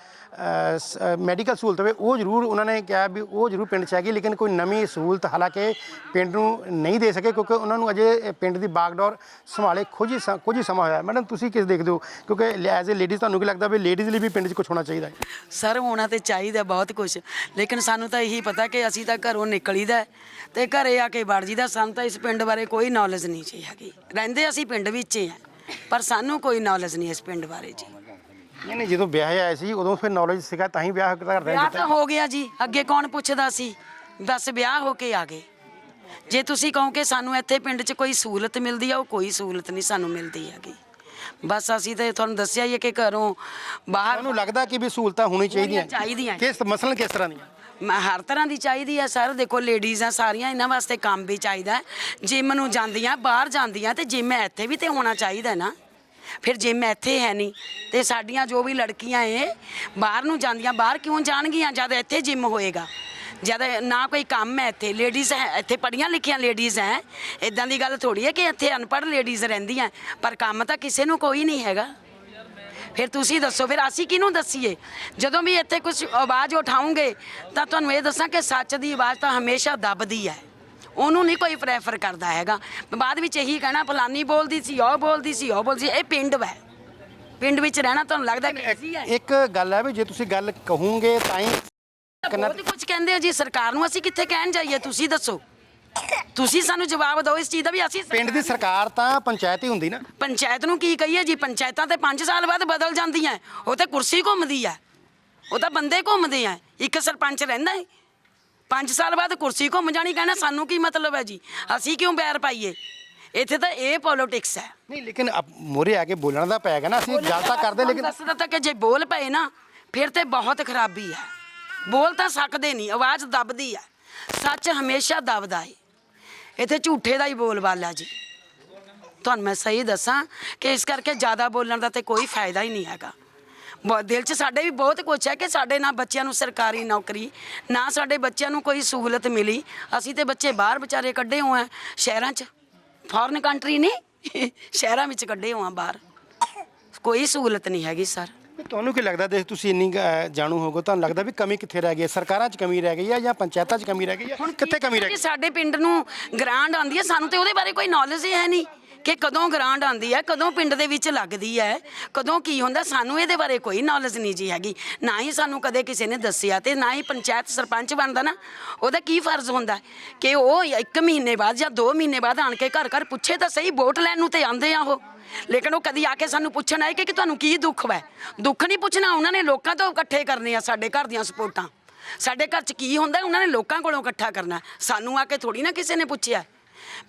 ਮੈਡੀਕਲ ਸਹੂਲਤ ਹੋਵੇ, ਉਹ ਜ਼ਰੂਰ ਉਹਨਾਂ ਨੇ ਕਿਹਾ ਵੀ ਉਹ ਜ਼ਰੂਰ ਪਿੰਡ 'ਚ ਹੈਗੀ, ਲੇਕਿਨ ਕੋਈ ਨਵੀਂ ਸਹੂਲਤ ਹਾਲਾਂਕਿ ਪਿੰਡ ਨੂੰ ਨਹੀਂ ਦੇ ਸਕੇ, ਕਿਉਂਕਿ ਉਹਨਾਂ ਨੂੰ ਅਜੇ ਪਿੰਡ ਦੀ ਬਾਗਡੋਰ ਸੰਭਾਲੇ ਕੁਝ ਹੀ ਸ- ਕੁਝ ਹੀ ਸਮਾਂ ਹੋਇਆ। ਮੈਡਮ, ਤੁਸੀਂ ਕਿਸ ਦੇਖਦੇ ਹੋ? ਕਿਉਂਕਿ ਐਜ਼ ਅ ਲੇਡੀਜ਼ ਤੁਹਾਨੂੰ ਕੀ ਲੱਗਦਾ ਵੀ ਲੇਡੀਜ਼ ਲਈ ਵੀ ਪਿੰਡ 'ਚ ਕੁਝ ਹੋਣਾ ਚਾਹੀਦਾ ਹੈ? ਸਰ, ਹੋਣਾ ਤੇ ਚਾਹੀਦਾ ਬਹੁਤ ਕੁਝ ਲੇਕਿਨ ਸਾਨੂੰ ਤਾਂ ਇਹੀ ਪਤਾ ਕਿ ਅਸੀਂ ਤਾਂ ਘਰੋਂ ਨਿਕਲੀਦਾ ਤੇ ਘਰੇ ਆ ਕੇ ਵੜ ਜੀਦਾ, ਸਾਨੂੰ ਤਾਂ ਇਸ ਪਿੰਡ ਬਾਰੇ ਕੋਈ ਨੌਲੇਜ ਨਹੀਂ ਜੀ ਹੈਗੀ। ਰਹਿੰਦੇ ਅਸੀਂ ਪਿੰਡ ਵਿੱਚ ਹੀ ਆ ਪਰ ਸਾਨੂੰ ਕੋਈ ਨੌਲੇਜ ਨਹੀਂ ਇਸ ਪਿੰਡ ਬਾਰੇ ਜੀ। ਨਹੀਂ ਨਹੀਂ ਜਦੋਂ ਵਿਆਹ ਆਇਆ ਸੀ ਉਦੋਂ ਫਿਰ ਨੌਲੇਜ ਸੀਗਾ ਤਾਂ ਹੀ ਵਿਆਹ ਕਰਦੇ ਵਿਆਹ ਤਾਂ ਹੋ ਗਿਆ ਜੀ ਅੱਗੇ ਕੌਣ ਪੁੱਛਦਾ ਸੀ? ਬਸ ਵਿਆਹ ਹੋ ਕੇ ਆ ਗਏ। ਜੇ ਤੁਸੀਂ ਕਹੋ ਕਿ ਸਾਨੂੰ ਇੱਥੇ ਪਿੰਡ 'ਚ ਕੋਈ ਸਹੂਲਤ ਮਿਲਦੀ ਆ ਉਹ ਕੋਈ ਸਹੂਲਤ ਨਹੀਂ ਸਾਨੂੰ ਮਿਲਦੀ ਹੈਗੀ। ਬਸ ਅਸੀਂ ਤੇ ਤੁਹਾਨੂੰ ਦੱਸਿਆ ਹੀ ਹੈ ਕਿ ਘਰੋਂ ਬਾਹਰ ਤੁਹਾਨੂੰ ਲੱਗਦਾ ਕਿ ਵੀ ਸਹੂਲਤਾਂ ਹੋਣੀ ਚਾਹੀਦੀਆਂ? ਚਾਹੀਦੀਆਂ। ਕਿਸ ਮਸਲਨ ਕਿਸ ਤਰ੍ਹਾਂ ਦੀਆਂ? ਮੈਂ ਹਰ ਤਰ੍ਹਾਂ ਦੀ ਚਾਹੀਦੀ ਹੈ ਸਰ। ਦੇਖੋ ਲੇਡੀਜ਼ ਆ ਸਾਰੀਆਂ ਇਹਨਾਂ ਵਾਸਤੇ ਕੰਮ ਵੀ ਚਾਹੀਦਾ। ਜਿਮ ਨੂੰ ਜਾਂਦੀਆਂ ਬਾਹਰ ਜਾਂਦੀਆਂ ਤੇ ਜਿਮ ਇੱਥੇ ਵੀ ਤੇ ਹੋਣਾ ਚਾਹੀਦਾ ਨਾ। ਫਿਰ ਜਿਮ ਇੱਥੇ ਹੈ ਨਹੀਂ, ਤੇ ਸਾਡੀਆਂ ਜੋ ਵੀ ਲੜਕੀਆਂ ਏ, ਬਾਹਰ ਨੂੰ ਜਾਂਦੀਆਂ, ਬਾਹਰ ਕਿਉਂ ਜਾਣਗੀਆਂ? ਜਦ ਇੱਥੇ ਜਿਮ ਹੋਏਗਾ। ਜਦ ਨਾ ਕੋਈ ਕੰਮ ਹੈ ਇੱਥੇ ਲੇਡੀਜ਼ ਹੈ, ਇੱਥੇ ਪੜੀਆਂ ਲਿਖੀਆਂ ਲੇਡੀਜ਼ ਹੈ ਇਦਾਂ ਦੀ ਗੱਲ ਥੋੜੀ ਹੈ ਕਿ ਇੱਥੇ ਅਨਪੜ੍ਹ ਲੇਡੀਜ਼ ਰਹਿੰਦੀਆਂ, ਪਰ ਕੰਮ ਤਾਂ ਕਿਸੇ ਨੂੰ ਕੋਈ ਨਹੀਂ ਹੈਗਾ। ਫਿਰ ਤੁਸੀਂ ਦੱਸੋ, ਫਿਰ ਅਸੀਂ ਕਿਹਨੂੰ ਦੱਸੀਏ? ਜਦੋਂ ਵੀ ਇੱਥੇ ਕੁਝ ਆਵਾਜ਼ ਉਠਾਉਂਗੇ, ਤਾਂ ਤੁਹਾਨੂੰ ਇਹ ਦੱਸਾਂ ਕਿ ਸੱਚ ਦੀ ਆਵਾਜ਼ ਤਾਂ ਹਮੇਸ਼ਾ ਦੱਬਦੀ ਹੈ। ਉਹਨੂੰ ਨਹੀਂ ਕੋਈ ਪ੍ਰੈਫਰ ਕਰਦਾ ਹੈਗਾ। ਬਾਅਦ ਵਿੱਚ ਇਹੀ ਕਹਿਣਾ ਫਲਾਨੀ ਬੋਲਦੀ ਸੀ ਉਹ ਬੋਲਦੀ ਸੀ ਉਹ ਬੋਲਦੀ ਸੀ। ਇਹ ਪਿੰਡ ਵੈ। ਪਿੰਡ ਵਿੱਚ ਰਹਿਣਾ ਤੁਹਾਨੂੰ ਲੱਗਦਾ ਕਿ easy ਹੈ। ਇੱਕ ਗੱਲ ਹੈ ਵੀ ਜੇ ਤੁਸੀਂ ਗੱਲ ਕਹੋਗੇ ਤਾਂ ਹੀ ਬਹੁਤ ਕੁਝ ਕਹਿੰਦੇ ਆ ਜੀ ਸਰਕਾਰ ਨੂੰ ਅਸੀਂ ਕਿੱਥੇ ਕਹਿਣ ਜਾਈਏ? ਤੁਸੀਂ ਦੱਸੋ। ਤੁਸੀਂ ਸਾਨੂੰ ਜਵਾਬ ਦਿਓ ਇਸ ਚੀਜ਼ ਦਾ ਵੀ ਅਸੀਂ ਪਿੰਡ ਦੀ ਸਰਕਾਰ ਤਾਂ ਪੰਚਾਇਤ ਹੀ ਹੁੰਦੀ ਨਾ। ਪੰਚਾਇਤ ਨੂੰ ਕੀ ਕਹੀਏ ਜੀ? ਪੰਚਾਇਤਾਂ ਤੇ 5 ਸਾਲ ਬਾਅਦ ਬਦਲ ਜਾਂਦੀਆਂ। ਉਹ ਤੇ ਕੁਰਸੀ ਘੁੰਮਦੀ ਆ ਉਹ ਤਾਂ ਬੰਦੇ ਘੁੰਮਦੇ ਆ। ਇੱਕ ਸਰਪੰਚ ਰਹਿੰਦਾ ਹੈ। 5 ਸਾਲ ਬਾਅਦ ਕੁਰਸੀ ਘੁੰਮ ਜਾਣੀ ਕਹਿਣਾ ਸਾਨੂੰ ਕੀ ਮਤਲਬ ਹੈ ਜੀ? ਅਸੀਂ ਕਿਉਂ ਬੈਰ ਪਾਈਏ? ਇੱਥੇ ਤਾਂ ਇਹ ਪੋਲਿਟਿਕਸ ਹੈ। ਨਹੀਂ ਲੇਕਿਨ ਮੋਰੇ ਆ ਕੇ ਬੋਲਣਾ ਦਾ ਪਏਗਾ ਨਾ ਅਸੀਂ ਗੱਲ ਤਾਂ ਕਰਦੇ ਲੇਕਿਨ ਦੱਸਦਾ ਤਾਂ ਕਿ ਜੇ ਬੋਲ ਪਏ ਨਾ ਫਿਰ ਤੇ ਬਹੁਤ ਖਰਾਬੀ ਹੈ। ਬੋਲ ਤਾਂ ਸਕਦੇ ਨਹੀਂ ਆਵਾਜ਼ ਦੱਬਦੀ ਹੈ। ਸੱਚ ਹਮੇਸ਼ਾ ਦੱਬਦਾ ਹੈ ਇੱਥੇ ਝੂਠੇ ਦਾ ਹੀ ਬੋਲਬਾਲਾ ਜੀ। ਤੁਹਾਨੂੰ ਮੈਂ ਸਹੀ ਦੱਸਾਂ ਕਿ ਇਸ ਕਰਕੇ ਜ਼ਿਆਦਾ ਬੋਲਣ ਦਾ ਤੇ ਕੋਈ ਫਾਇਦਾ ਹੀ ਨਹੀਂ ਹੈਗਾ। ਬਹੁਤ ਦਿਲ 'ਚ ਸਾਡੇ ਵੀ ਬਹੁਤ ਕੁਛ ਹੈ ਕਿ ਸਾਡੇ ਨਾ ਬੱਚਿਆਂ ਨੂੰ ਸਰਕਾਰੀ ਨੌਕਰੀ ਨਾ ਸਾਡੇ ਬੱਚਿਆਂ ਨੂੰ ਕੋਈ ਸਹੂਲਤ ਮਿਲੀ। ਅਸੀਂ ਤੇ ਬੱਚੇ ਬਾਹਰ ਵਿਚਾਰੇ ਕੱਢੇ ਹੋਏ ਆ ਸ਼ਹਿਰਾਂ 'ਚ। ਫੋਰਨ ਕੰਟਰੀ ਨਹੀਂ ਸ਼ਹਿਰਾਂ ਵਿੱਚ ਕੱਢੇ ਹੋਏ ਆ ਬਾਹਰ। ਕੋਈ ਸਹੂਲਤ ਨਹੀਂ ਹੈਗੀ ਸਰ। ਤੁਹਾਨੂੰ ਕੀ ਲੱਗਦਾ ਦੇਖ ਤੁਸੀਂ ਇੰਨੀ ਕੁ, ਅਹ, ਜਾਣੂ ਹੋਗੇ ਤੁਹਾਨੂੰ ਲੱਗਦਾ ਵੀ ਕਮੀ ਕਿੱਥੇ ਰਹਿ ਗਈ ਹੈ? ਸਰਕਾਰਾਂ 'ਚ ਕਮੀ ਰਹਿ ਗਈ ਹੈ ਜਾਂ ਪੰਚਾਇਤਾਂ 'ਚ ਕਮੀ ਰਹਿ ਗਈ ਹੈ? ਕਿੱਥੇ ਕਮੀ ਰਹਿ ਕਿ ਗਈ? ਸਾਡੇ ਪਿੰਡ ਨੂੰ ਗ੍ਰਾਂਟ ਆਉਂਦੀ ਹੈ ਸਾਨੂੰ ਤੇ ਉਹਦੇ ਬਾਰੇ ਕੋਈ ਨੌਲੇਜ ਹੀ ਹੈ ਨਹੀਂ। ਕਿ ਕਦੋਂ ਗ੍ਰਾਂਟ ਆਉਂਦੀ ਹੈ, ਕਦੋਂ ਪਿੰਡ ਦੇ ਵਿੱਚ ਲੱਗਦੀ ਹੈ, ਕਦੋਂ ਕੀ ਹੁੰਦਾ, ਸਾਨੂੰ ਇਹਦੇ ਬਾਰੇ ਕੋਈ ਨੌਲੇਜ ਨਹੀਂ ਜੀ ਹੈਗੀ। ਨਾ ਹੀ ਸਾਨੂੰ ਕਦੇ ਕਿਸੇ ਨੇ ਦੱਸਿਆ ਤੇ ਨਾ ਹੀ ਪੰਚਾਇਤ ਸਰਪੰਚ ਬਣਦਾ ਨਾ, ਉਹਦਾ ਕੀ ਫਰਜ਼ ਹੁੰਦਾ ਕਿ ਉਹ ਇੱਕ ਮਹੀਨੇ ਬਾਅਦ ਜਾਂ 2 ਮਹੀਨੇ ਬਾਅਦ ਆਣ ਕੇ ਘਰ ਘਰ ਪੁੱਛੇ ਤਾਂ ਸਹੀ, ਵੋਟ ਲੈਣ ਨੂੰ ਤੇ ਆਉਂਦੇ ਆ ਉਹ। ਲੇਕਿਨ ਉਹ ਕਦੀ ਆ ਕੇ ਸਾਨੂੰ ਪੁੱਛਣ ਆਏ ਕਿ ਤੁਹਾਨੂੰ ਕੀ ਦੁੱਖ ਹੈ ਦੁੱਖ ਨਹੀਂ ਪੁੱਛਣਾ, ਉਹਨਾਂ ਨੇ ਲੋਕਾਂ ਤੋਂ ਇਕੱਠੇ ਕਰਨੇ ਆ ਸਾਡੇ ਘਰ ਦੀਆਂ ਸਪੋਰਟਾਂ। ਸਾਡੇ ਘਰ 'ਚ ਕੀ ਹੁੰਦਾ, ਉਹਨਾਂ ਨੇ ਲੋਕਾਂ ਕੋਲੋਂ ਇਕੱਠਾ ਕਰਨਾ। ਸਾਨੂੰ ਆ ਕੇ ਥੋੜੀ ਨਾ ਕਿਸੇ ਨੇ ਪੁੱਛਿਆ।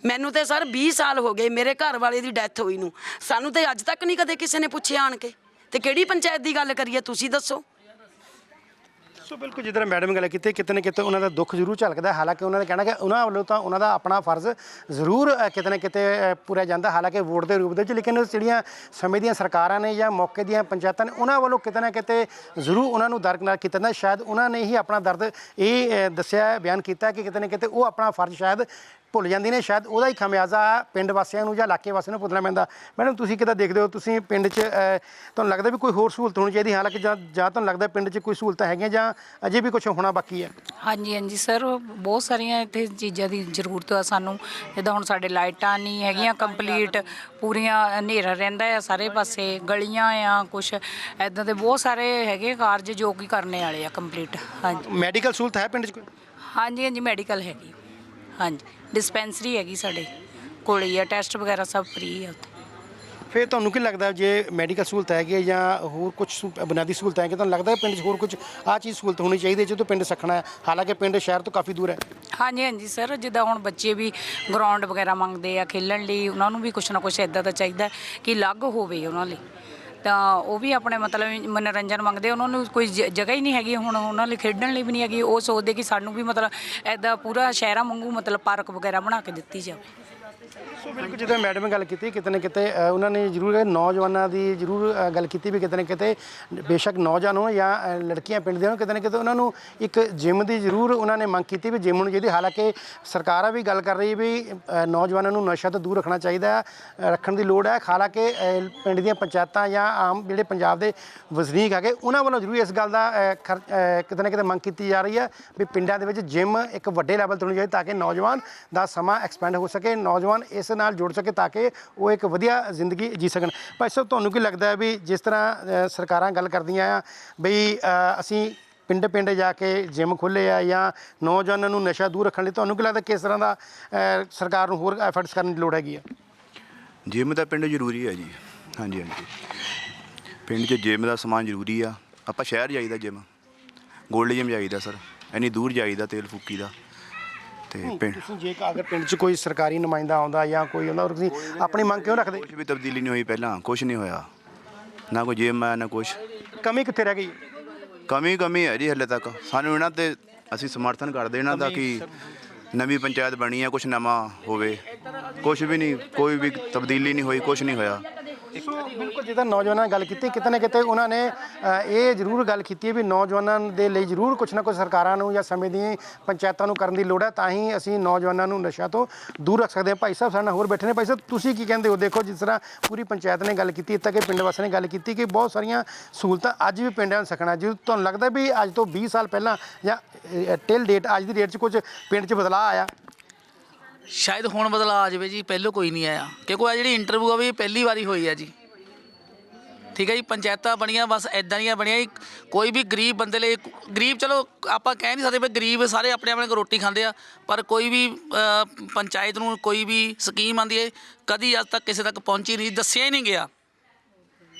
ਮੈਨੂੰ ਤੇ ਸਰ 20 ਸਾਲ ਹੋ ਗਏ ਮੇਰੇ ਘਰ ਵਾਲੇ ਦੀ ਡੈਥ ਹੋਈ ਨੂੰ। ਸਾਨੂੰ ਤੇ ਅੱਜ ਤੱਕ ਨਹੀਂ ਕਦੇ ਕਿਸੇ ਨੇ ਪੁੱਛਿਆ ਆਣ ਕੇ। ਤੇ ਕਿਹੜੀ ਪੰਚਾਇਤ ਦੀ ਗੱਲ ਕਰੀਏ ਤੁਸੀਂ ਦੱਸੋ। ਸੋ ਬਿਲਕੁਲ ਜਿੱਦਾਂ ਮੈਡਮ ਗੱਲ ਕੀਤੀ ਕਿਤੇ ਨਾ ਕਿਤੇ ਉਹਨਾਂ ਦਾ ਦੁੱਖ ਜ਼ਰੂਰ ਝਲਕਦਾ ਹਾਲਾਂਕਿ ਉਹਨਾਂ ਦਾ ਕਹਿਣਾ ਕਿ ਉਹਨਾਂ ਵੱਲੋਂ ਤਾਂ ਉਹਨਾਂ ਦਾ ਆਪਣਾ ਫਰਜ਼ ਜ਼ਰੂਰ ਕਿਤੇ ਨਾ ਕਿਤੇ ਅ, ਪੂਰਾ ਜਾਂਦਾ ਹਾਲਾਂਕਿ ਵੋਟ ਦੇ ਰੂਪ ਦੇ ਵਿੱਚ ਲੇਕਿਨ ਜਿਹੜੀਆਂ ਸਮੇਂ ਦੀਆਂ ਸਰਕਾਰਾਂ ਨੇ ਜਾਂ ਮੌਕੇ ਦੀਆਂ ਪੰਚਾਇਤਾਂ ਨੇ ਉਹਨਾਂ ਵੱਲੋਂ ਕਿਤੇ ਨਾ ਕਿਤੇ ਜ਼ਰੂਰ ਉਹਨਾਂ ਨੂੰ ਦਰਕਨਾਰ ਕੀਤਾ ਜਾਂਦਾ ਸ਼ਾਇਦ ਉਹਨਾਂ ਨੇ ਹੀ ਆਪਣਾ ਦਰਦ ਇਹ ਦੱਸਿਆ ਬਿਆਨ ਕੀਤਾ ਕਿ ਕਿਤੇ ਨਾ ਕਿਤੇ ਉਹ ਆਪਣਾ ਫਰਜ਼ ਸ਼ਾਇਦ ਭੁੱਲ ਜਾਂਦੀ ਨੇ ਸ਼ਾਇਦ ਉਹਦਾ ਹੀ ਖਮਿਆਜ਼ਾ ਪਿੰਡ ਵਾਸੀਆਂ ਨੂੰ ਜਾਂ ਇਲਾਕੇ ਵਾਸੀਆਂ ਨੂੰ ਭੁਗਤਣਾ ਪੈਂਦਾ। ਮੈਡਮ ਤੁਸੀਂ ਕਿੱਦਾਂ ਦੇਖਦੇ ਹੋ? ਤੁਸੀਂ ਪਿੰਡ 'ਚ ਤੁਹਾਨੂੰ ਲੱਗਦਾ ਵੀ ਕੋਈ ਹੋਰ ਸਹੂਲਤ ਹੋਣੀ ਚਾਹੀਦੀ? ਹਾਲਾਂਕਿ ਜਾਂ ਜਾਂ ਤੁਹਾਨੂੰ ਲੱਗਦਾ ਪਿੰਡ 'ਚ ਕੋਈ ਸਹੂਲਤਾਂ ਹੈਗੀਆਂ ਜਾਂ ਅਜੇ ਵੀ ਕੁਝ ਹੋਣਾ ਬਾਕੀ ਹੈ? ਹਾਂਜੀ ਹਾਂਜੀ ਸਰ ਬਹੁਤ ਸਾਰੀਆਂ ਇੱਥੇ ਚੀਜ਼ਾਂ ਦੀ ਜ਼ਰੂਰਤ ਆ ਸਾਨੂੰ। ਜਿੱਦਾਂ ਹੁਣ ਸਾਡੇ ਲਾਈਟਾਂ ਨਹੀਂ ਹੈਗੀਆਂ ਕੰਪਲੀਟ ਪੂਰੀਆਂ ਹਨੇਰਾ ਰਹਿੰਦਾ ਆ ਸਾਰੇ ਪਾਸੇ ਗਲੀਆਂ ਆ ਕੁਝ ਐਦਾਂ ਦੇ ਬਹੁਤ ਸਾਰੇ ਹੈਗੇ ਕਾਰਜ ਜੋ ਕਿ ਕਰਨੇ ਵਾਲੇ ਆ ਕੰਪਲੀਟ ਹਾਂਜੀ। ਮੈਡੀਕਲ ਸਹੂਲਤ ਹੈ ਪਿੰਡ 'ਚ ਕੋਈ? ਹਾਂਜੀ ਹਾਂਜੀ ਮੈਡੀਕਲ ਹੈਗੀ। ਹਾਂਜੀ। ਡਿਸਪੈਂਸਰੀ ਹੈਗੀ ਸਾਡੇ ਕੋਲ ਹੀ ਆ ਟੈਸਟ ਵਗੈਰਾ ਸਭ ਫ੍ਰੀ ਆ ਉੱਥੇ। ਫਿਰ ਤੁਹਾਨੂੰ ਕੀ ਲੱਗਦਾ ਜੇ ਮੈਡੀਕਲ ਸਹੂਲਤ ਹੈਗੀ ਜਾਂ ਹੋਰ ਕੁਝ ਬੁਨਿਆਦੀ ਸਹੂਲਤਾਂ ਹੈਗੀਆਂ ਤੁਹਾਨੂੰ ਲੱਗਦਾ ਪਿੰਡ 'ਚ ਹੋਰ ਕੁਝ ਆਹ ਚੀਜ਼ ਸਹੂਲਤ ਹੋਣੀ ਚਾਹੀਦੀ ਹੈ ਜਦੋਂ ਪਿੰਡ ਸਖਣਾ ਹੈ? ਹਾਲਾਂਕਿ ਪਿੰਡ ਸ਼ਹਿਰ ਤੋਂ ਕਾਫੀ ਦੂਰ ਹੈ। ਹਾਂਜੀ ਹਾਂਜੀ ਸਰ ਜਿੱਦਾਂ ਹੁਣ ਬੱਚੇ ਵੀ ਗਰਾਊਂਡ ਵਗੈਰਾ ਮੰਗਦੇ ਆ ਖੇਲਣ ਲਈ ਉਹਨਾਂ ਨੂੰ ਵੀ ਕੁਛ ਨਾ ਕੁਛ ਇਦਾਂ ਦਾ ਚਾਹੀਦਾ ਕਿ ਅਲੱਗ ਹੋਵੇ ਉਹਨਾਂ ਲਈ। ਤਾਂ ਉਹ ਵੀ ਆਪਣੇ ਮਤਲਬ ਮਨੋਰੰਜਨ ਮੰਗਦੇ ਉਹਨਾਂ ਨੂੰ ਕੋਈ ਜ- ਜਗ੍ਹਾ ਹੀ ਨਹੀਂ ਹੈਗੀ ਹੁਣ, ਉਹਨਾਂ ਲਈ ਖੇਡਣ ਲਈ ਵੀ ਨਹੀਂ ਹੈਗੀ। ਉਹ ਸੋਚਦੇ ਕਿ ਸਾਨੂੰ ਵੀ ਮਤਲਬ ਐਦਾਂ ਪੂਰਾ ਸ਼ਹਿਰਾਂ ਵਾਂਗੂ ਮਤਲਬ ਪਾਰਕ ਵਗੈਰਾ ਬਣਾ ਕੇ ਦਿੱਤੀ ਜਾਵੇ। ਸੋ ਬਿਲਕੁਲ ਜਿੱਦਾਂ ਮੈਡਮ ਨੇ ਗੱਲ ਕੀਤੀ ਕਿਤੇ ਨਾ ਕਿਤੇ ਅ, ਉਹਨਾਂ ਨੇ ਜ਼ਰੂਰ ਇਹ ਨੌਜਵਾਨਾਂ ਦੀ ਜ਼ਰੂਰ ਅ, ਗੱਲ ਕੀਤੀ ਵੀ ਕਿਤੇ ਨਾ ਕਿਤੇ ਬੇਸ਼ੱਕ ਨੌਜਵਾਨ ਹੋਣ ਜਾਂ ਅ, ਲੜਕੀਆਂ ਪਿੰਡ ਦੇ ਹੋਣ ਕਿਤੇ ਨਾ ਕਿਤੇ ਉਹਨਾਂ ਨੂੰ ਇੱਕ ਜਿਮ ਦੀ ਜ਼ਰੂਰ ਉਹਨਾਂ ਨੇ ਮੰਗ ਕੀਤੀ ਵੀ ਜਿਮ ਨੂੰ ਜਿਹਦੀ ਹਾਲਾਂਕਿ ਸਰਕਾਰਾਂ ਵੀ ਗੱਲ ਕਰ ਰਹੀ ਵੀ ਅ, ਨੌਜਵਾਨਾਂ ਨੂੰ ਨਸ਼ਾ ਤੋਂ ਦੂਰ ਰੱਖਣਾ ਚਾਹੀਦਾ ਹੈ ਅ, ਰੱਖਣ ਦੀ ਲੋੜ ਹੈ। ਹਾਲਾਂਕਿ ਅ, ਪਿੰਡ ਦੀਆਂ ਪੰਚਾਇਤਾਂ ਜਾਂ ਆਮ ਜਿਹੜੇ ਪੰਜਾਬ ਦੇ ਵਜ਼ਨੀਕ ਹੈਗੇ ਉਹਨਾਂ ਵੱਲੋਂ ਜ਼ਰੂਰ ਇਸ ਗੱਲ ਦਾ ਅ, ਖਰ- ਅ, ਕਿਤੇ ਨਾ ਕਿਤੇ ਮੰਗ ਕੀਤੀ ਜਾ ਰਹੀ ਹੈ ਵੀ ਪਿੰਡਾਂ ਦੇ ਵਿੱਚ ਜਿਮ ਇੱਕ ਵੱਡੇ ਲੈਵਲ ਤੇ ਹੋਣੀ ਚਾਹੀਦੀ ਤਾਂ ਕਿ ਨੌਜਵਾਨ ਦਾ ਸਮਾਂ ਐਕਸਪੈਂਡ ਹੋ ਸਕੇ। ਨੌਜਵਾਨ ਇਸ ਨਾਲ ਜੁੜ ਸਕੇ ਤਾਂ ਕਿ ਉਹ ਇੱਕ ਵਧੀਆ ਜ਼ਿੰਦਗੀ ਜੀ ਸਕਣ। ਭਾਈ ਸਾਹਿਬ, ਤੁਹਾਨੂੰ ਕੀ ਲੱਗਦਾ ਹੈ ਵੀ ਜਿਸ ਤਰ੍ਹਾਂ ਸਰਕਾਰਾਂ ਗੱਲ ਕਰਦੀਆਂ ਆ ਬਈ ਅਸੀਂ ਪਿੰਡ ਪਿੰਡ ਜਾ ਕੇ ਜਿਮ ਖੋਲ੍ਹੇ ਆ ਜਾਂ ਨੌਜਵਾਨਾਂ ਨੂੰ ਨਸ਼ਾ ਦੂਰ ਰੱਖਣ ਲਈ, ਤੁਹਾਨੂੰ ਕੀ ਲੱਗਦਾ ਕਿਸ ਤਰ੍ਹਾਂ ਦਾ ਸਰਕਾਰ ਨੂੰ ਹੋਰ ਐਫਰਟਸ ਕਰਨ ਦੀ ਲੋੜ ਹੈਗੀ ਆ? ਜਿਮ ਤਾਂ ਪਿੰਡ ਜ਼ਰੂਰੀ ਹੈ ਜੀ। ਹਾਂਜੀ ਹਾਂਜੀ। ਪਿੰਡ 'ਚ ਜਿਮ ਦਾ ਸਮਾਨ ਜ਼ਰੂਰੀ ਆ। ਆਪਾਂ ਸ਼ਹਿਰ ਜਾਈਦਾ ਜਿਮ ਗੋਲਡ ਜਿਮ ਜਾਈਦਾ ਸਰ ਇੰਨੀ ਦੂਰ ਜਾਈਦਾ ਤੇਲ ਫੂਕੀ ਦਾ। ਤੇ ਪਿੰਡ ਤੁਸੀਂ ਜੇ ਅਗਰ ਪਿੰਡ 'ਚ ਕੋਈ ਸਰਕਾਰੀ ਨੁਮਾਇੰਦਾ ਆਉਂਦਾ ਜਾਂ ਕੋਈ ਉਹਨਾਂ ਨੂੰ ਤੁਸੀਂ ਆਪਣੀ ਮੰਗ ਕਿਉਂ ਰੱਖਦੇ? ਕੁਝ ਵੀ ਤਬਦੀਲੀ ਨਹੀਂ ਹੋਈ ਪਹਿਲਾਂ ਕੁਝ ਨਹੀਂ ਹੋਇਆ। ਨਾ ਕੋਈ ਜੇਮ ਹੈ ਨਾ ਕੁਝ ਕਮੀ ਕਿੱਥੇ ਰਹਿ ਗਈ? ਕਮੀ ਕਮੀ ਹੈ ਜੀ ਹਲੇ ਤੱਕ। ਸਾਨੂੰ ਇਹਨਾਂ ਤੇ ਅਸੀਂ ਸਮਰਥਨ ਕਰਦੇ ਇਹਨਾਂ ਦਾ ਕਿ ਨਵੀਂ ਪੰਚਾਇਤ ਬਣੀ ਹੈ ਕੁਝ ਨਵਾਂ ਹੋਵੇ। ਕੁਝ ਵੀ ਨਹੀਂ ਕੋਈ ਵੀ ਤਬਦੀਲੀ ਨਹੀਂ ਹੋਈ ਕੁਝ ਨਹੀਂ ਹੋਇਆ। ਸੋ ਬਿਲਕੁਲ ਜਿੱਦਾਂ ਨੌਜਵਾਨਾਂ ਨਾਲ ਗੱਲ ਕੀਤੀ ਕਿਤੇ ਨਾ ਕਿਤੇ ਉਹਨਾਂ ਨੇ ਅ, ਇਹ ਜ਼ਰੂਰ ਗੱਲ ਕੀਤੀ ਹੈ ਵੀ ਨੌਜਵਾਨਾਂ ਦੇ ਲਈ ਜ਼ਰੂਰ ਕੁਝ ਨਾ ਕੁਝ ਸਰਕਾਰਾਂ ਨੂੰ ਜਾਂ ਸਮੇਂ ਦੀਆਂ ਪੰਚਾਇਤਾਂ ਨੂੰ ਕਰਨ ਦੀ ਲੋੜ ਹੈ ਤਾਂ ਹੀ ਅਸੀਂ ਨੌਜਵਾਨਾਂ ਨੂੰ ਨਸ਼ਾ ਤੋਂ ਦੂਰ ਰੱਖ ਸਕਦੇ ਹਾਂ। ਭਾਈ ਸਾਹਿਬ ਸਾਡੇ ਨਾਲ ਹੋਰ ਬੈਠੇ ਨੇ। ਭਾਈ ਸਾਹਿਬ ਤੁਸੀਂ ਕੀ ਕਹਿੰਦੇ ਹੋ? ਦੇਖੋ ਜਿਸ ਤਰ੍ਹਾਂ ਪੂਰੀ ਪੰਚਾਇਤ ਨੇ ਗੱਲ ਕੀਤੀ ਇੱਥੇ ਕਿ ਪਿੰਡ ਵਾਸੀਆਂ ਨੇ ਗੱਲ ਕੀਤੀ ਕਿ ਬਹੁਤ ਸਾਰੀਆਂ ਸਹੂਲਤਾਂ ਅੱਜ ਵੀ ਪਿੰਡਾਂ ਨੂੰ ਸਕਣਾ ਜੀ ਤੁਹਾਨੂੰ ਲੱਗਦਾ ਵੀ ਅੱਜ ਤੋਂ 20 ਸਾਲ ਪਹਿਲਾਂ ਜਾਂ ਟਿਲ ਡੇਟ ਅੱਜ ਦੀ ਡੇਟ 'ਚ ਕੁਝ ਪਿੰਡ 'ਚ ਬਦਲਾਅ ਆਇਆ? ਸ਼ਾਇਦ ਹੁਣ ਬਦਲਾ ਆ ਜਾਵੇ ਜੀ ਪਹਿਲੋਂ ਕੋਈ ਨਹੀਂ ਆਇਆ। ਕਿਉਂਕਿ ਆ ਜਿਹੜੀ ਇੰਟਰਵਿਊ ਆ ਵੀ ਇਹ ਪਹਿਲੀ ਵਾਰੀ ਹੋਈ ਆ ਜੀ। ਠੀਕ ਹੈ ਜੀ ਪੰਚਾਇਤਾਂ ਬਣੀਆਂ ਬਸ ਐਦਾਂ ਦੀਆਂ ਬਣੀਆਂ ਜੀ। ਕੋਈ ਵੀ ਗਰੀਬ ਬੰਦੇ ਲਈ ਗਰੀਬ ਚਲੋ ਆਪਾਂ ਕਹਿ ਨਹੀਂ ਸਕਦੇ ਵੀ ਗਰੀਬ ਸਾਰੇ ਆਪਣੇ ਆਪਣੇ ਕੋਲ ਰੋਟੀ ਖਾਂਦੇ ਆ ਪਰ ਕੋਈ ਵੀ ਅ, ਪੰਚਾਇਤ ਨੂੰ ਕੋਈ ਵੀ ਸਕੀਮ ਆਂਦੀ ਹੈ ਕਦੀ ਅੱਜ ਤੱਕ ਕਿਸੇ ਤੱਕ ਪਹੁੰਚੀ ਨਹੀਂ ਦੱਸਿਆ ਹੀ ਨਹੀਂ ਗਿਆ।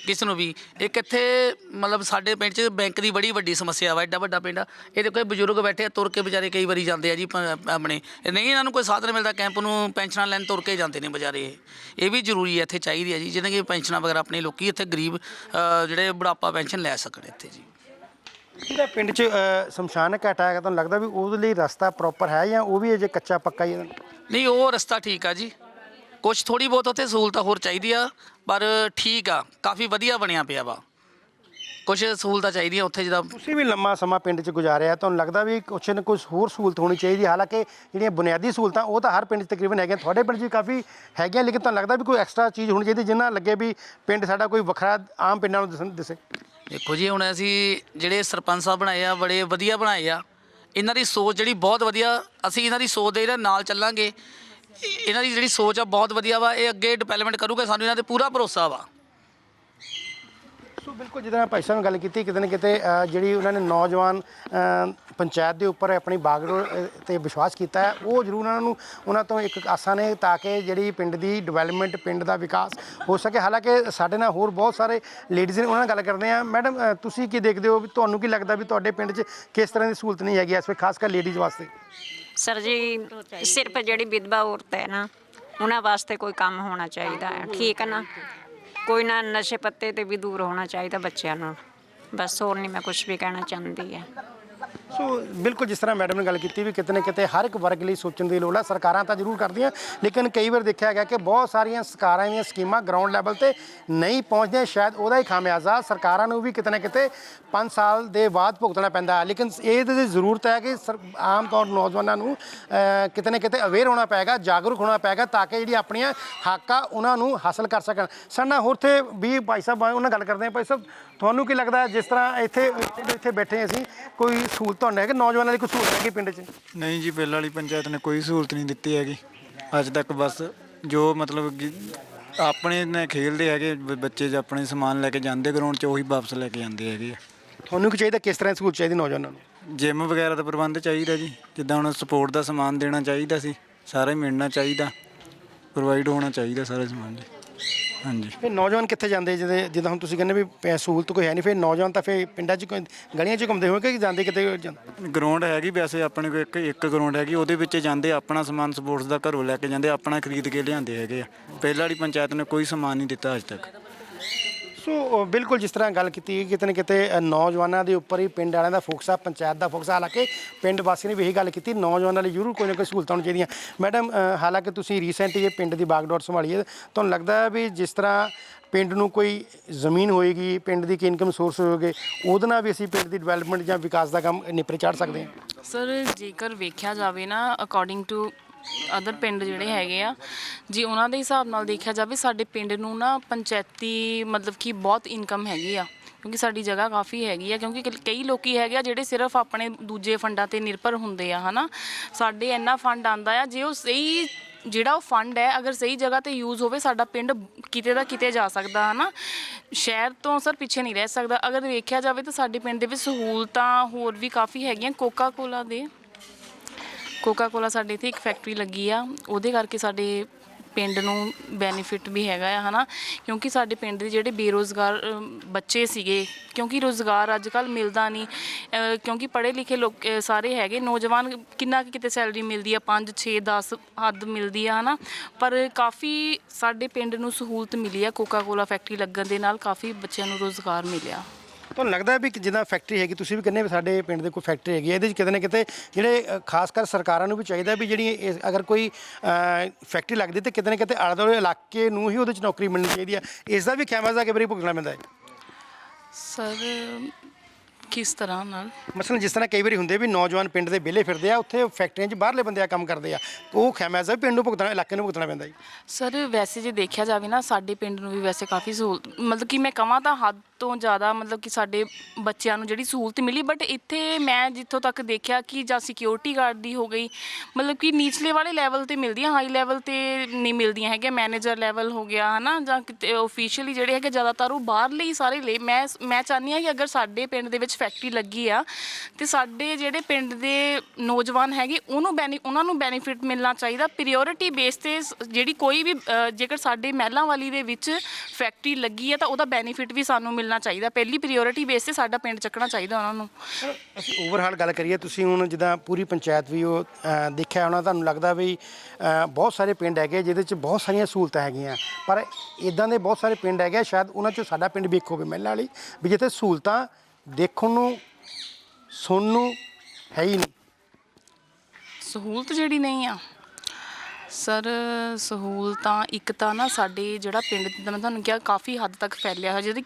ਕਿਸ ਨੂੰ ਵੀ। ਇੱਕ ਇੱਥੇ ਮਤਲਬ ਸਾਡੇ ਪਿੰਡ 'ਚ ਬੈਂਕ ਦੀ ਬੜੀ ਵੱਡੀ ਸਮੱਸਿਆ ਵਾ ਐਡਾ ਵੱਡਾ ਪਿੰਡ ਆ। ਇਹ ਦੇਖੋ ਇਹ ਬਜ਼ੁਰਗ ਬੈਠੇ ਆ ਤੁਰ ਕੇ ਵਿਚਾਰੇ ਕਈ ਵਾਰੀ ਜਾਂਦੇ ਆ ਜੀ ਪ- ਆਪਣੇ। ਨਹੀਂ ਇਹਨਾਂ ਨੂੰ ਕੋਈ ਸਾਧਨ ਮਿਲਦਾ ਕੈਂਪ ਨੂੰ ਪੈਨਸ਼ਨਾਂ ਲੈਣ ਤੁਰ ਕੇ ਜਾਂਦੇ ਨੇ ਵਿਚਾਰੇ ਇਹ। ਇਹ ਵੀ ਜ਼ਰੂਰੀ ਹੈ ਇੱਥੇ ਚਾਹੀਦੀ ਹੈ ਜੀ। ਜਿਹਨਾਂ ਕਿ ਪੈਨਸ਼ਨਾਂ ਵਗੈਰਾ ਆਪਣੇ ਲੋਕੀ ਇੱਥੇ ਗਰੀਬ ਅ, ਜਿਹੜੇ ਬੁਢਾਪਾ ਪੈਨਸ਼ਨ ਲੈ ਸਕਣ ਇੱਥੇ ਜੀ। ਜਿਹੜਾ ਪਿੰਡ 'ਚ ਅ, ਸ਼ਮਸ਼ਾਨ ਘਾਟ ਹੈਗਾ ਤੁਹਾਨੂੰ ਲੱਗਦਾ ਵੀ ਉਹਦੇ ਲਈ ਰਸਤਾ ਪ੍ਰੋਪਰ ਹੈ ਜਾਂ ਉਹ ਵੀ ਅਜੇ ਕੱਚਾ ਪੱਕਾ ਹੀ ਹੈ? ਨਹੀਂ ਉਹ ਰਸਤਾ ਠੀਕ ਆ ਜੀ। ਕੁਝ ਥੋੜੀ ਬਹੁਤ ਉੱਥੇ ਸਹੂਲਤਾਂ ਹੋਰ ਚਾਹੀਦੀ ਆ ਪਰ ਠੀਕ ਆ ਕਾਫੀ ਵਧੀਆ ਬਣਿਆ ਪਿਆ ਵਾ। ਕੁਝ ਸਹੂਲਤਾਂ ਚਾਹੀਦੀਆਂ ਉੱਥੇ ਜਿੱਦਾਂ ਤੁਸੀਂ ਵੀ ਲੰਮਾ ਸਮਾਂ ਪਿੰਡ 'ਚ ਗੁਜ਼ਾਰਿਆ ਤੁਹਾਨੂੰ ਲੱਗਦਾ ਵੀ ਕੁਛ ਨਾ ਕੁਛ ਹੋਰ ਸਹੂਲਤ ਹੋਣੀ ਚਾਹੀਦੀ। ਹਾਲਾਂਕਿ ਜਿਹੜੀਆਂ ਬੁਨਿਆਦੀ ਸਹੂਲਤਾਂ ਉਹ ਤਾਂ ਹਰ ਪਿੰਡ 'ਚ ਤਕਰੀਬਨ ਹੈਗੀਆਂ ਤੁਹਾਡੇ ਪਿੰਡ 'ਚ ਵੀ ਕਾਫੀ ਹੈਗੀਆਂ ਲੇਕਿਨ ਤੁਹਾਨੂੰ ਲੱਗਦਾ ਵੀ ਕੋਈ ਐਕਸਟਰਾ ਚੀਜ਼ ਹੋਣੀ ਚਾਹੀਦੀ ਜਿੰਨਾ ਲੱਗੇ ਵੀ ਪਿੰਡ ਸਾਡਾ ਕੋਈ ਵੱਖਰਾ ਆਮ ਪਿੰਡਾਂ ਨੂੰ ਦਿਸਣ- ਦਿਸੇ? ਦੇਖੋ ਜੀ ਹੁਣ ਅਸੀਂ ਜਿਹੜੇ ਸਰਪੰਚ ਸਾਹਿਬ ਬਣਾਏ ਆ ਬੜੇ ਵਧੀਆ ਬਣਾਏ ਆ। ਇਹਨਾਂ ਦੀ ਸੋਚ ਜਿਹੜੀ ਬਹੁਤ ਵਧੀਆ ਅਸੀਂ ਇਹਨਾਂ ਦੀ ਸੋਚ ਦੇ ਨਾਲ ਚੱਲਾਂਗੇ। ਇਹਨਾਂ ਦੀ ਜਿਹੜੀ ਸੋਚ ਆ ਬਹੁਤ ਵਧੀਆ ਵਾ, ਇਹ ਅੱਗੇ ਡਿਵੈਲਪਮੈਂਟ ਕਰੂਗਾ, ਸਾਨੂੰ ਇਹਨਾਂ ਤੇ ਪੂਰਾ ਭਰੋਸਾ ਵਾ। ਸੋ ਬਿਲਕੁਲ, ਜਿੱਦਾਂ ਭਾਈ ਸਾਹਿਬ ਨਾਲ ਗੱਲ ਕੀਤੀ, ਕਿਤੇ ਨਾ ਕਿਤੇ ਜਿਹੜੀ ਉਹਨਾਂ ਨੇ ਨੌਜਵਾਨ ਪੰਚਾਇਤ ਦੇ ਉੱਪਰ ਆਪਣੀ ਬਾਗਡੋਰ ਤੇ ਵਿਸ਼ਵਾਸ ਕੀਤਾ ਹੈ, ਉਹ ਜ਼ਰੂਰ ਉਹਨਾਂ ਨੂੰ, ਉਹਨਾਂ ਤੋਂ ਇੱਕ ਆਸਾਂ ਨੇ ਤਾਂ ਕਿ ਜਿਹੜੀ ਪਿੰਡ ਦੀ ਡਿਵੈਲਪਮੈਂਟ ਪਿੰਡ ਦਾ ਵਿਕਾਸ ਹੋ ਸਕੇ। ਹਾਲਾਂਕਿ ਸਾਡੇ ਨਾਲ ਹੋਰ ਬਹੁਤ ਸਾਰੇ ਲੇਡੀਜ਼ ਨੇ ਉਹਨਾਂ ਨਾਲ ਗੱਲ ਕਰਦੇ ਆ ਮੈਡਮ ਤੁਸੀਂ ਕੀ ਦੇਖਦੇ ਹੋ? ਵੀ ਤੁਹਾਨੂੰ ਕੀ ਲੱਗਦਾ ਵੀ ਤੁਹਾਡੇ ਪਿੰਡ 'ਚ ਕਿਸ ਤਰ੍ਹਾਂ ਦੀ ਸਹੂਲਤ ਨਹੀਂ ਹੈਗੀ ਇਸ ਵੇਲੇ, ਖਾਸ ਕਰ ਲੇਡੀਜ਼ ਵਾਸਤੇ? ਸਰ ਜੀ ਸਿਰਫ ਜਿਹੜੀ ਵਿਧਵਾ ਔਰਤ ਹੈ ਨਾ ਉਹਨਾਂ ਵਾਸਤੇ ਕੋਈ ਕੰਮ ਹੋਣਾ ਚਾਹੀਦਾ ਹੈ। ਠੀਕ ਹੈ ਨਾ? ਕੋਈ ਨਾ ਨਸ਼ੇ ਪੱਤੇ ਤੇ ਵੀ ਦੂਰ ਹੋਣਾ ਚਾਹੀਦਾ ਬੱਚਿਆਂ ਨੂੰ। ਬਸ ਹੋਰ ਨਹੀਂ ਮੈਂ ਕੁਝ ਵੀ ਕਹਿਣਾ ਚਾਹੁੰਦੀ ਹੈ। ਸੋ ਬਿਲਕੁਲ ਜਿਸ ਤਰ੍ਹਾਂ ਮੈਡਮ ਨੇ ਗੱਲ ਕੀਤੀ ਵੀ ਕਿਤੇ ਨਾ ਕਿਤੇ ਹਰ ਇੱਕ ਵਰਗ ਲਈ ਸੋਚਣ ਦੀ ਲੋੜ ਹੈ ਸਰਕਾਰਾਂ ਤਾਂ ਜ਼ਰੂਰ ਕਰਦੀਆਂ, ਲੇਕਿਨ ਕਈ ਵਾਰ ਦੇਖਿਆ ਗਿਆ ਕਿ ਬਹੁਤ ਸਾਰੀਆਂ ਸਰਕਾਰਾਂ ਦੀਆਂ ਸਕੀਮਾਂ ਗਰਾਊਂਡ ਲੈਵਲ ਤੇ ਨਹੀਂ ਪਹੁੰਚਦੀਆਂ, ਸ਼ਾਇਦ ਉਹਦਾ ਹੀ ਖਾਮਿਆਜ਼ਾ ਸਰਕਾਰਾਂ ਨੂੰ ਵੀ ਕਿਤੇ ਨਾ ਕਿਤੇ 5 ਸਾਲ ਦੇ ਬਾਅਦ ਭੁਗਤਣਾ ਪੈਂਦਾ ਹੈ ਲੇਕਿਨ ਇਹਦੇ ਦੀ ਜ਼ਰੂਰਤ ਹੈ ਕਿ ਸਰ- ਆਮ ਤੌਰ ਨੌਜਵਾਨਾਂ ਨੂੰ ਕਿਤੇ ਨਾ ਕਿਤੇ ਅਵੇਅਰ ਹੋਣਾ ਪਏਗਾ, ਜਾਗਰੂਕ ਹੋਣਾ ਪਏਗਾ ਤਾਂ ਕਿ ਜਿਹੜੀ ਆਪਣੀਆਂ ਹੱਕ ਆ ਉਹਨਾਂ ਨੂੰ ਹਾਸਲ ਕਰ ਸਕਣ। ਸਾਡਾ ਹੋਰ ਤੇ ਵੀ ਭਾਈ ਸਾਹਿਬ ਉਹਨਾਂ ਗੱਲ ਕਰਦੇ ਆ ਭਾਈ ਸਾਹਿਬ ਤੁਹਾਨੂੰ ਕੀ ਲੱਗਦਾ ਜਿਸ ਤਰ੍ਹਾਂ ਇੱਥੇ ਇੱਥੇ ਬੈਠੇ ਅਸੀਂ ਕੋਈ ਸਹੂਲਤ ਤੁਹਾਨੂੰ ਹੈ ਕਿ ਨੌਜਵਾਨਾਂ ਲਈ ਕੋਈ ਸਹੂਲਤ ਹੈਗੀ ਪਿੰਡ 'ਚ? ਨਹੀਂ ਜੀ ਪਹਿਲਾਂ ਵਾਲੀ ਪੰਚਾਇਤ ਨੇ ਕੋਈ ਸਹੂਲਤ ਨਹੀਂ ਦਿੱਤੀ ਹੈਗੀ। ਅੱਜ ਤੱਕ ਬਸ ਜੋ ਮਤਲਬ ਕਿ ਆਪਣੇ ਨੇ ਖੇਲਦੇ ਹੈਗੇ ਬ- ਬੱਚੇ ਜੇ ਆਪਣੇ ਸਮਾਨ ਲੈ ਕੇ ਜਾਂਦੇ ਗਰਾਊਂਡ 'ਚ ਉਹੀ ਵਾਪਸ ਲੈ ਕੇ ਜਾਂਦੇ ਹੈਗੇ ਆ। ਤੁਹਾਨੂੰ ਕੀ ਚਾਹੀਦਾ? ਕਿਸ ਤਰ੍ਹਾਂ ਦੀ ਸਹੂਲਤ ਚਾਹੀਦੀ ਨੌਜਵਾਨਾਂ ਨੂੰ? ਜਿਮ ਵਗੈਰਾ ਦਾ ਪ੍ਰਬੰਧ ਚਾਹੀਦਾ ਜੀ। ਜਿੱਦਾਂ ਹੁਣ ਸਪੋਰਟ ਦਾ ਸਮਾਨ ਦੇਣਾ ਚਾਹੀਦਾ ਸੀ ਸਾਰਾ ਹੀ ਮਿਲਣਾ ਚਾਹੀਦਾ। ਪ੍ਰੋਵਾਈਡ ਹੋਣਾ ਚਾਹੀਦਾ ਸਾਰਾ ਸਮਾਨ ਜੀ। ਹਾਂਜੀ। ਫਿਰ ਨੌਜਵਾਨ ਕਿੱਥੇ ਜਾਂਦੇ ਜਿਹਦੇ ਜਿੱਦਾਂ ਹੁਣ ਤੁਸੀਂ ਕਹਿੰਦੇ ਵੀ ਪੈ- ਸਹੂਲਤ ਕੋਈ ਹੈ ਨਹੀਂ ਫਿਰ ਨੌਜਵਾਨ ਤਾਂ ਫਿਰ ਪਿੰਡਾਂ 'ਚ ਕੋਈ ਗਲੀਆਂ 'ਚ ਘੁੰਮਦੇ ਹੋਣਗੇ ਕਿ ਜਾਂਦੇ ਕਿਤੇ ਜਾਂਦੇ ਗਰਾਊਂਡ ਹੈਗੀ ਵੈਸੇ ਆਪਣੇ ਕੋਲ ਇੱਕ ਇੱਕ ਗਰਾਊਂਡ ਹੈਗੀ ਉਹਦੇ ਵਿੱਚ ਜਾਂਦੇ ਆਪਣਾ ਸਮਾਨ ਸਪੋਰਟਸ ਦਾ ਘਰੋਂ ਲੈ ਕੇ ਜਾਂਦੇ ਆਪਣਾ ਖਰੀਦ ਕੇ ਲਿਆਂਦੇ ਹੈਗੇ ਆ। ਪਹਿਲਾਂ ਵਾਲੀ ਪੰਚਾਇਤ ਨੇ ਕੋਈ ਸਮਾਨ ਨਹੀਂ ਦਿੱਤਾ ਅੱਜ ਤੱਕ। ਸੋ ਬਿਲਕੁਲ ਜਿਸ ਤਰ੍ਹਾਂ ਗੱਲ ਕੀਤੀ ਕਿਤੇ ਨਾ ਕਿਤੇ ਨੌਜਵਾਨਾਂ ਦੇ ਉੱਪਰ ਹੀ ਪਿੰਡ ਵਾਲਿਆਂ ਦਾ ਫੋਕਸ ਆ ਪੰਚਾਇਤ ਦਾ ਫੋਕਸ ਆ ਹਾਲਾਂਕਿ ਪਿੰਡ ਵਾਸੀਆਂ ਨੇ ਵੀ ਇਹੀ ਗੱਲ ਕੀਤੀ, ਨੌਜਵਾਨਾਂ ਲਈ ਜ਼ਰੂਰ ਕੋਈ ਨਾ ਕੋਈ ਸਹੂਲਤਾਂ ਹੋਣੀ ਚਾਹੀਦੀਆਂ। ਮੈਡਮ ਹਾਲਾਂਕਿ ਤੁਸੀਂ ਰੀਸੈਂਟਲੀ ਇਹ ਪਿੰਡ ਦੀ ਬਾਗਡੋਰ ਸੰਭਾਲੀ ਹੈ, ਤੁਹਾਨੂੰ ਲੱਗਦਾ ਹੈ ਵੀ ਜਿਸ ਤਰ੍ਹਾਂ ਪਿੰਡ ਨੂੰ ਕੋਈ ਜ਼ਮੀਨ ਹੋਏਗੀ, ਪਿੰਡ ਦੀ ਇੱਕ ਇਨਕਮ ਸੋਰਸ ਹੋਏਗੀ, ਉਹਦੇ ਨਾਲ ਵੀ ਅਸੀਂ ਪਿੰਡ ਦੀ ਡਿਵੈਲਪਮੈਂਟ ਜਾਂ ਵਿਕਾਸ ਦਾ ਕੰਮ ਨਿਪਰੇ ਚਾੜ ਸਕਦੇ ਹਾਂ? ਸਰ, ਜੇਕਰ ਵੇਖਿਆ ਜਾਵੇ ਨਾ ਅਕੋਰਡਿੰਗ ਟੂ ਅਦਰ ਪਿੰਡ ਜਿਹੜੇ ਹੈਗੇ ਆ, ਜੀ ਉਹਨਾਂ ਦੇ ਹਿਸਾਬ ਨਾਲ ਦੇਖਿਆ ਜਾਵੇ, ਸਾਡੇ ਪਿੰਡ ਨੂੰ ਨਾ ਪੰਚਾਇਤੀ ਮਤਲਬ ਕਿ ਬਹੁਤ ਇਨਕਮ ਹੈਗੀ ਆ, ਕਿਉਂਕਿ ਸਾਡੀ ਜਗ੍ਹਾ ਕਾਫੀ ਹੈਗੀ ਆ, ਕਿਉਂਕਿ ਕ- ਕਈ ਲੋਕੀ ਹੈਗੇ ਆ ਜਿਹੜੇ ਸਿਰਫ ਆਪਣੇ ਦੂਜੇ ਫੰਡਾਂ ਤੇ ਨਿਰਭਰ ਹੁੰਦੇ ਆ, ਹਨਾ? ਸਾਡੇ ਇੰਨਾ ਫੰਡ ਆਂਦਾ ਆ, ਜੇ ਉਹ ਸਹੀ ਜਿਹੜਾ ਉਹ ਫੰਡ ਹੈ, ਅਗਰ ਸਹੀ ਜਗ੍ਹਾ ਤੇ ਯੂਜ਼ ਹੋਵੇ, ਸਾਡਾ ਪਿੰਡ ਕਿਤੇ ਦਾ ਕਿਤੇ ਜਾ ਸਕਦਾ, ਹਨਾ? ਸ਼ਹਿਰ ਤੋਂ ਸਰ ਪਿੱਛੇ ਨਹੀਂ ਰਹਿ ਸਕਦਾ। ਅਗਰ ਵੇਖਿਆ ਜਾਵੇ ਤਾਂ ਸਾਡੇ ਪਿੰਡ ਦੇ ਵਿੱਚ ਸਹੂਲਤਾਂ ਹੋਰ ਵੀ ਕਾਫੀ ਹੈਗੀਆਂ ਕੋਕਾ ਕੋਲਾ ਦੇ। ਕੋਕਾ ਕੋਲਾ ਸਾਡੇ ਇੱਥੇ ਇੱਕ ਫੈਕਟਰੀ ਲੱਗੀ ਆ ਉਹਦੇ ਕਰਕੇ ਸਾਡੇ ਪਿੰਡ ਨੂੰ ਬੈਨੀਫਿਟ ਵੀ ਹੈਗਾ ਆ ਹਨਾ? ਕਿਉਂਕਿ ਸਾਡੇ ਪਿੰਡ ਦੇ ਜਿਹੜੇ ਬੇਰੋਜ਼ਗਾਰ ਬੱਚੇ ਸੀਗੇ ਕਿਉਂਕਿ ਰੋਜ਼ਗਾਰ ਅੱਜ ਕੱਲ ਮਿਲਦਾ ਨਹੀਂ ਅ, ਕਿਉਂਕਿ ਪੜ੍ਹੇ ਲਿਖੇ ਲੋਕ ਅ, ਸਾਰੇ ਹੈਗੇ ਨੌਜਵਾਨ ਕਿੰਨਾ ਕੁ ਕਿਤੇ ਸੈਲਰੀ ਮਿਲਦੀ ਆ 5 6 10 ਹੱਦ ਮਿਲਦੀ ਆ ਹਨਾ? ਪਰ ਕਾਫੀ ਸਾਡੇ ਪਿੰਡ ਨੂੰ ਸਹੂਲਤ ਮਿਲੀ ਆ ਕੋਕਾ ਕੋਲਾ ਫੈਕਟਰੀ ਲੱਗਣ ਦੇ ਨਾਲ ਕਾਫੀ ਬੱਚਿਆਂ ਨੂੰ ਰੋਜ਼ਗਾਰ ਮਿਲਿਆ। ਤੁਹਾਨੂੰ ਲੱਗਦਾ ਹੈ ਵੀ ਜਿੱਦਾਂ ਫੈਕਟਰੀ ਹੈਗੀ ਤੁਸੀਂ ਵੀ ਕਹਿੰਦੇ ਵੀ ਸਾਡੇ ਪਿੰਡ ਦੇ ਕੋਈ ਫੈਕਟਰੀ ਹੈਗੀ ਹੈ ਇਹਦੇ 'ਚ ਕਿਤੇ ਨਾ ਕਿਤੇ ਜਿਹੜੇ ਅ, ਖਾਸ ਕਰ ਸਰਕਾਰਾਂ ਨੂੰ ਵੀ ਚਾਹੀਦਾ ਵੀ ਜਿਹੜੀ ਅਗਰ ਕੋਈ ਫੈਕਟਰੀ ਲੱਗਦੀ ਤੇ ਕਿਤੇ ਨਾ ਕਿਤੇ ਆਲੇ ਦੁਆਲੇ ਇਲਾਕੇ ਨੂੰ ਹੀ ਉਹਦੇ 'ਚ ਨੌਕਰੀ ਮਿਲਣੀ ਚਾਹੀਦੀ ਹੈ ਇਸ ਦਾ ਵੀ ਖਿਆਲ ਦਾ ਕਿ ਵਾਰੀ ਭੁਗਤਣਾ ਪੈਂਦਾ ਹੈ। ਸਰ ਕਿਸ ਤਰ੍ਹਾਂ ਨਾਲ? ਮਸਲਨ ਜਿਸ ਤਰ੍ਹਾਂ ਕਈ ਵਾਰੀ ਹੁੰਦੇ ਵੀ ਨੌਜਵਾਨ ਪਿੰਡ ਦੇ ਵਿਹਲੇ ਫਿਰਦੇ ਆ ਉੱਥੇ ਫੈਕਟਰੀਆਂ 'ਚ ਬਾਹਰਲੇ ਬੰਦੇ ਆ ਕੰਮ ਕਰਦੇ ਆ ਉਹ ਖੈਮਾਜ਼ਾ ਵੀ ਪਿੰਡ ਨੂੰ ਭੁਗਤਣਾ ਇਲਾਕੇ ਨੂੰ ਭੁਗਤਣਾ ਪੈਂਦਾ ਜੀ। ਸਰ ਵੈਸੇ ਜੇ ਦੇਖਿਆ ਜਾਵੇ ਨਾ ਸਾਡੇ ਪਿੰਡ ਨੂੰ ਵੀ ਵੈਸੇ ਕਾਫੀ ਸਹੂਲਤ ਮਤਲਬ ਕਿ ਮੈਂ ਕਹਾਂ ਤਾਂ ਹੱਦ ਤੋਂ ਜ਼ਿਆਦਾ ਮਤਲਬ ਕਿ ਸਾਡੇ ਬੱਚਿਆਂ ਨੂੰ ਜਿਹੜੀ ਸਹੂਲਤ ਮਿਲੀ ਬਟ ਇੱਥੇ ਮੈਂ ਜਿੱਥੋਂ ਤੱਕ ਦੇਖਿਆ ਕਿ ਜਾਂ ਸਿਕਿਉਰਿਟੀ ਗਾਰਡ ਦੀ ਹੋ ਗਈ, ਮਤਲਬ ਕਿ ਨੀਚਲੇ ਵਾਲੇ ਲੈਵਲ ਤੇ ਮਿਲਦੀਆਂ ਹਾਈ ਲੈਵਲ ਤੇ ਨਹੀਂ ਮਿਲਦੀਆਂ ਹੈਗੀਆਂ ਮੈਨੇਜਰ ਲੈਵਲ ਹੋ ਗਿਆ, ਹਨਾ, ਜਾਂ ਕਿਤੇ ਆਫੀਸ਼ੀਅਲੀ ਜਿਹੜੇ ਹੈਗੇ ਜ਼ਿਆਦਾਤਰ ਉਹ ਬਾਹਰਲੇ ਹੀ ਸਾਰੇ ਲਈ ਮੈਂ ਮੈਂ ਚਾਹੁੰਦੀ ਹਾਂ ਕਿ ਅਗਰ ਸਾਡੇ ਪਿੰਡ ਦੇ ਵਿੱਚ ਫੈਕਟਰੀ ਲੱਗੀ ਆ, ਤੇ ਸਾਡੇ ਜਿਹੜੇ ਪਿੰਡ ਦੇ ਨੌਜਵਾਨ ਹੈਗੇ, ਉਹਨੂੰ ਬੈਨੀ, ਉਹਨਾਂ ਨੂੰ ਬੈਨੀਫਿਟ ਮਿਲਣਾ ਚਾਹੀਦਾ ਪ੍ਰੀਓਰਿਟੀ ਬੇਸ ਤੇ ਸ- ਜਿਹੜੀ ਕੋਈ ਵੀ ਜੇਕਰ ਸਾਡੇ ਮਹਿਲਾਂ ਵਾਲੀ ਦੇ ਵਿੱਚ ਫੈਕਟਰੀ ਲੱਗੀ ਆ, ਤਾਂ ਉਹਦਾ ਬੈਨੀਫਿਟ ਵੀ ਸਾਨੂੰ ਮਿਲ ਮਿਲਣਾ ਚਾਹੀਦਾ। ਪਹਿਲੀ ਪ੍ਰੀਓਰਿਟੀ ਬੇਸ ਤੇ ਸਾਡਾ ਪਿੰਡ ਚੱਕਣਾ ਚਾਹੀਦਾ ਉਹਨਾਂ ਨੂੰ। ਅਸੀਂ ਓਵਰਹਾਲ ਗੱਲ ਕਰੀਏ ਤੁਸੀਂ ਹੁਣ ਜਿੱਦਾਂ ਪੂਰੀ ਪੰਚਾਇਤ ਵੀ ਉਹ ਅ, ਦੇਖਿਆ ਹੋਣਾ ਤੁਹਾਨੂੰ ਲੱਗਦਾ ਵੀ ਅ, ਬਹੁਤ ਸਾਰੇ ਪਿੰਡ ਹੈਗੇ ਜਿਹਦੇ 'ਚ ਬਹੁਤ ਸਾਰੀਆਂ ਸਹੂਲਤਾਂ ਹੈਗੀਆਂ। ਪਰ ਇਦਾਂ ਦੇ ਬਹੁਤ ਸਾਰੇ ਪਿੰਡ ਹੈਗੇ ਆ, ਸ਼ਾਇਦ ਉਹਨਾਂ 'ਚੋਂ ਸਾਡਾ ਪਿੰਡ ਵੀ ਇੱਕ ਹੋਵੇ ਮਹਿਲਾ ਵਾਲੀ ਵੀ ਜਿੱਥੇ ਸਹੂਲਤਾਂ ਦੇਖਣ ਨੂੰ ਸੁਣਨ ਨੂੰ ਹੈ ਹੀ ਨਹੀਂ। ਸਹੂਲਤ ਜਿਹੜੀ ਨਹੀਂ ਆ ਸਰ ਸਹੂਲਤਾਂ ਇੱਕ ਤਾਂ ਨਾ ਸਾਡੇ ਜਿਹੜਾ ਪਿੰਡ ਜਿੱਦਾਂ ਮੈਂ ਤੁਹਾਨੂੰ ਕਿਹਾ ਕਾਫੀ ਹੱਦ ਤੱਕ ਫੈਲਿਆ ਹੋਇਆ ਜਿਹਦੀ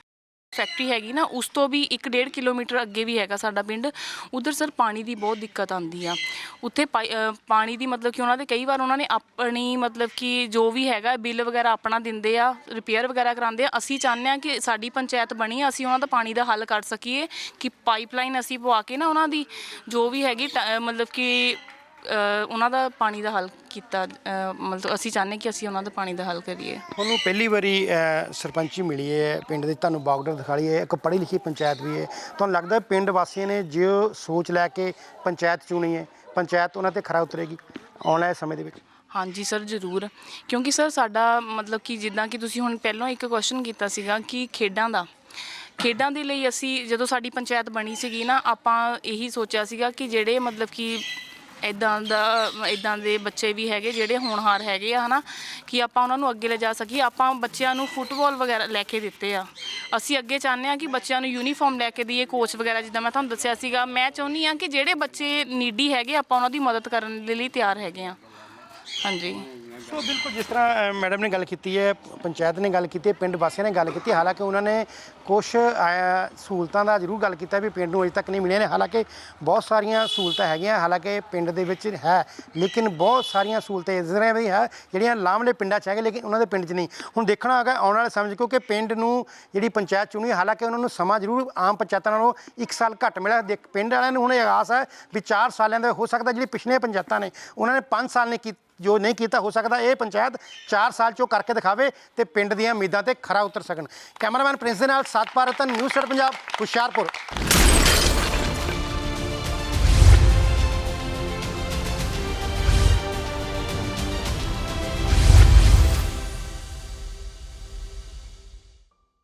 ਫੈਕਟਰੀ ਹੈਗੀ ਨਾ ਉਸ ਤੋਂ ਵੀ 1.5 ਕਿਲੋਮੀਟਰ ਅੱਗੇ ਵੀ ਹੈਗਾ ਸਾਡਾ ਪਿੰਡ। ਉਧਰ ਸਰ ਪਾਣੀ ਦੀ ਬਹੁਤ ਦਿੱਕਤ ਆਉਂਦੀ ਆ। ਉੱਥੇ ਪਾਈ- ਅ, ਪਾਣੀ ਦੀ ਮਤਲਬ ਕਿ ਉਹਨਾਂ ਦੇ ਕਈ ਵਾਰ ਉਹਨਾਂ ਨੇ ਆਪਣੀ ਮਤਲਬ ਕਿ ਜੋ ਵੀ ਹੈਗਾ ਬਿੱਲ ਵਗੈਰਾ ਆਪਣਾ ਦਿੰਦੇ ਆ ਰਿਪੇਅਰ ਵਗੈਰਾ ਕਰਾਉਂਦੇ ਆ। ਅਸੀਂ ਚਾਹੁੰਦੇ ਆ ਕਿ ਸਾਡੀ ਪੰਚਾਇਤ ਬਣੀ ਆ ਅਸੀਂ ਉਹਨਾਂ ਦਾ ਪਾਣੀ ਦਾ ਹੱਲ ਕਰ ਸਕੀਏ ਕਿ ਪਾਈਪਲਾਈਨ ਅਸੀਂ ਪਵਾ ਕੇ ਨਾ ਉਹਨਾਂ ਦੀ ਜੋ ਵੀ ਹੈਗੀ ਟ- ਅ, ਮਤਲਬ ਕਿ ਉਹਨਾਂ ਦਾ ਪਾਣੀ ਦਾ ਹੱਲ ਕੀਤਾ ਅ, ਮਤਲਬ ਅਸੀਂ ਚਾਹੁੰਦੇ ਕਿ ਅਸੀਂ ਉਹਨਾਂ ਦਾ ਪਾਣੀ ਦਾ ਹੱਲ ਕਰੀਏ। ਤੁਹਾਨੂੰ ਪਹਿਲੀ ਵਾਰੀ ਅ, ਸਰਪੰਚੀ ਮਿਲੀ ਹੈ ਪਿੰਡ ਦੇ ਤੁਹਾਨੂੰ ਬਾਗਡਰ ਦਿਖਾਈ ਹੈ ਇੱਕ ਪੜ੍ਹੀ ਲਿਖੀ ਪੰਚਾਇਤ ਵੀ ਹੈ। ਤੁਹਾਨੂੰ ਲੱਗਦਾ ਹੈ ਪਿੰਡ ਵਾਸੀਆਂ ਨੇ ਜੋ ਸੋਚ ਲੈ ਕੇ ਪੰਚਾਇਤ ਚੁਣੀ ਹੈ? ਪੰਚਾਇਤ ਉਹਨਾਂ ਤੇ ਖਰਾ ਉਤਰੇਗੀ ਆਉਣ ਵਾਲੇ ਸਮੇਂ ਦੇ ਵਿੱਚ? ਹਾਂਜੀ ਸਰ ਜ਼ਰੂਰ। ਕਿਉਂਕਿ ਸਰ ਸਾਡਾ ਮਤਲਬ ਕਿ ਜਿੱਦਾਂ ਕਿ ਤੁਸੀਂ ਹੁਣ ਪਹਿਲਾਂ ਇੱਕ ਕੁਐਸਚਨ ਕੀਤਾ ਸੀਗਾ ਕਿ ਖੇਡਾਂ ਦਾ। ਖੇਡਾਂ ਦੇ ਲਈ ਅਸੀਂ ਜਦੋਂ ਸਾਡੀ ਪੰਚਾਇਤ ਬਣੀ ਸੀਗੀ ਨਾ ਆਪਾਂ ਇਹੀ ਸੋਚਿਆ ਸੀਗਾ ਕਿ ਜਿਹੜੇ ਮਤਲਬ ਕਿ ਇਦਾਂ ਦਾ ਇਦਾਂ ਦੇ ਬੱਚੇ ਵੀ ਹੈਗੇ ਜਿਹੜੇ ਹੋਣਹਾਰ ਹੈਗੇ ਆ, ਹਨਾ, ਕਿ ਆਪਾਂ ਉਹਨਾਂ ਨੂੰ ਅੱਗੇ ਲੈ ਜਾ ਸਕੀਏ। ਆਪਾਂ ਬੱਚਿਆਂ ਨੂੰ ਫੁੱਟਬਾਲ ਵਗੈਰਾ ਲੈ ਕੇ ਦਿੱਤੇ ਆ। ਅਸੀਂ ਅੱਗੇ ਚਾਹੁੰਦੇ ਆ ਕਿ ਬੱਚਿਆਂ ਨੂੰ ਯੂਨੀਫਾਰਮ ਲੈ ਕੇ ਦਈਏ ਕੋਚ ਵਗੈਰਾ ਜਿੱਦਾਂ ਮੈਂ ਤੁਹਾਨੂੰ ਦੱਸਿਆ ਸੀਗਾ। ਮੈਂ ਚਾਹੁੰਦੀ ਆ ਕਿ ਜਿਹੜੇ ਬੱਚੇ ਨੀਡੀ ਹੈਗੇ, ਆਪਾਂ ਉਹਨਾਂ ਦੀ ਮਦਦ ਕਰਨ ਦੇ ਲਈ ਤਿਆਰ ਹੈਗੇ ਆ। ਹਾਂਜੀ। ਸੋ ਬਿਲਕੁਲ ਜਿਸ ਤਰ੍ਹਾਂ ਮੈਡਮ ਨੇ ਗੱਲ ਕੀਤੀ ਹੈ ਪੰਚਾਇਤ ਨੇ ਗੱਲ ਕੀਤੀ ਹੈ ਪਿੰਡ ਵਾਸੀਆਂ ਨੇ ਗੱਲ ਕੀਤੀ ਹੈ। ਹਾਲਾਂਕਿ ਉਹਨਾਂ ਨੇ ਕੁਝ ਸਹੂਲਤਾਂ ਦਾ ਜ਼ਰੂਰ ਗੱਲ ਕੀਤਾ ਵੀ ਪਿੰਡ ਨੂੰ ਅਜੇ ਤੱਕ ਨਹੀਂ ਮਿਲੀਆਂ ਨੇ ਹਾਲਾਂਕਿ ਬਹੁਤ ਸਾਰੀਆਂ ਸਹੂਲਤਾਂ ਹੈਗੀਆਂ ਹਾਲਾਂਕਿ ਪਿੰਡ ਦੇ ਵਿੱਚ ਹੈ ਲੇਕਿਨ ਬਹੁਤ ਸਾਰੀਆਂ ਸਹੂਲਤਾਂ ਇਸ ਤਰ੍ਹਾਂ ਵੀ ਹੈ ਜਿਹੜੀਆਂ ਲਾਮਲੇ ਪਿੰਡਾਂ 'ਚ ਹੈਗੇ ਲੇਕਿਨ ਉਹਨਾਂ ਦੇ ਪਿੰਡ 'ਚ ਨਹੀਂ ਹੁਣ ਦੇਖਣਾ ਹੈਗਾ ਆਉਣ ਵਾਲੇ ਸਮੇਂ 'ਚ ਕਿਉਂਕਿ ਪਿੰਡ ਨੂੰ ਜਿਹੜੀ ਪੰਚਾਇਤ ਚੁਣੀ ਹੈ, ਹਾਲਾਂਕਿ ਉਹਨਾਂ ਨੂੰ ਸਮਾਂ ਜ਼ਰੂਰ ਆਮ ਪੰਚਾਇਤਾਂ ਨਾਲੋਂ ਇੱਕ ਸਾਲ ਘੱਟ ਮਿਲਿਆ ਦੇਖ ਪਿੰਡ ਵਾਲਿਆਂ ਨੂੰ ਹੁਣ ਇਹ ਆਸ ਹੈ ਵੀ 4 ਸਾਲਾਂ ਦਾ ਹੋ ਸਕਦਾ ਜਿਹੜੀ ਪਿਛਲੀਆਂ ਪੰਚਾਇਤਾਂ ਨੇ ਉਹਨਾਂ ਨੇ 5 ਸਾਲ ਨੇ ਕੀ ਜੋ ਨਹੀਂ ਕੀਤਾ, ਹੋ ਸਕਦਾ ਇਹ ਪੰਚਾਇਤ 4 ਸਾਲ ਚੋਂ ਕਰਕੇ ਦਿਖਾਵੇ ਤੇ ਪਿੰਡ ਦੀਆਂ ਉਮੀਦਾਂ ਤੇ ਖਰਾ ਉਤਰ ਸਕਣ। ਕੈਮਰਾਮੈਨ ਪ੍ਰਿੰਸ ਦੇ ਨਾਲ ਸਤਪਾਰਤਨ ਨਿਊਜ਼ ਸਟੇਟ ਪੰਜਾਬ, ਹੁਸ਼ਿਆਰਪੁਰ।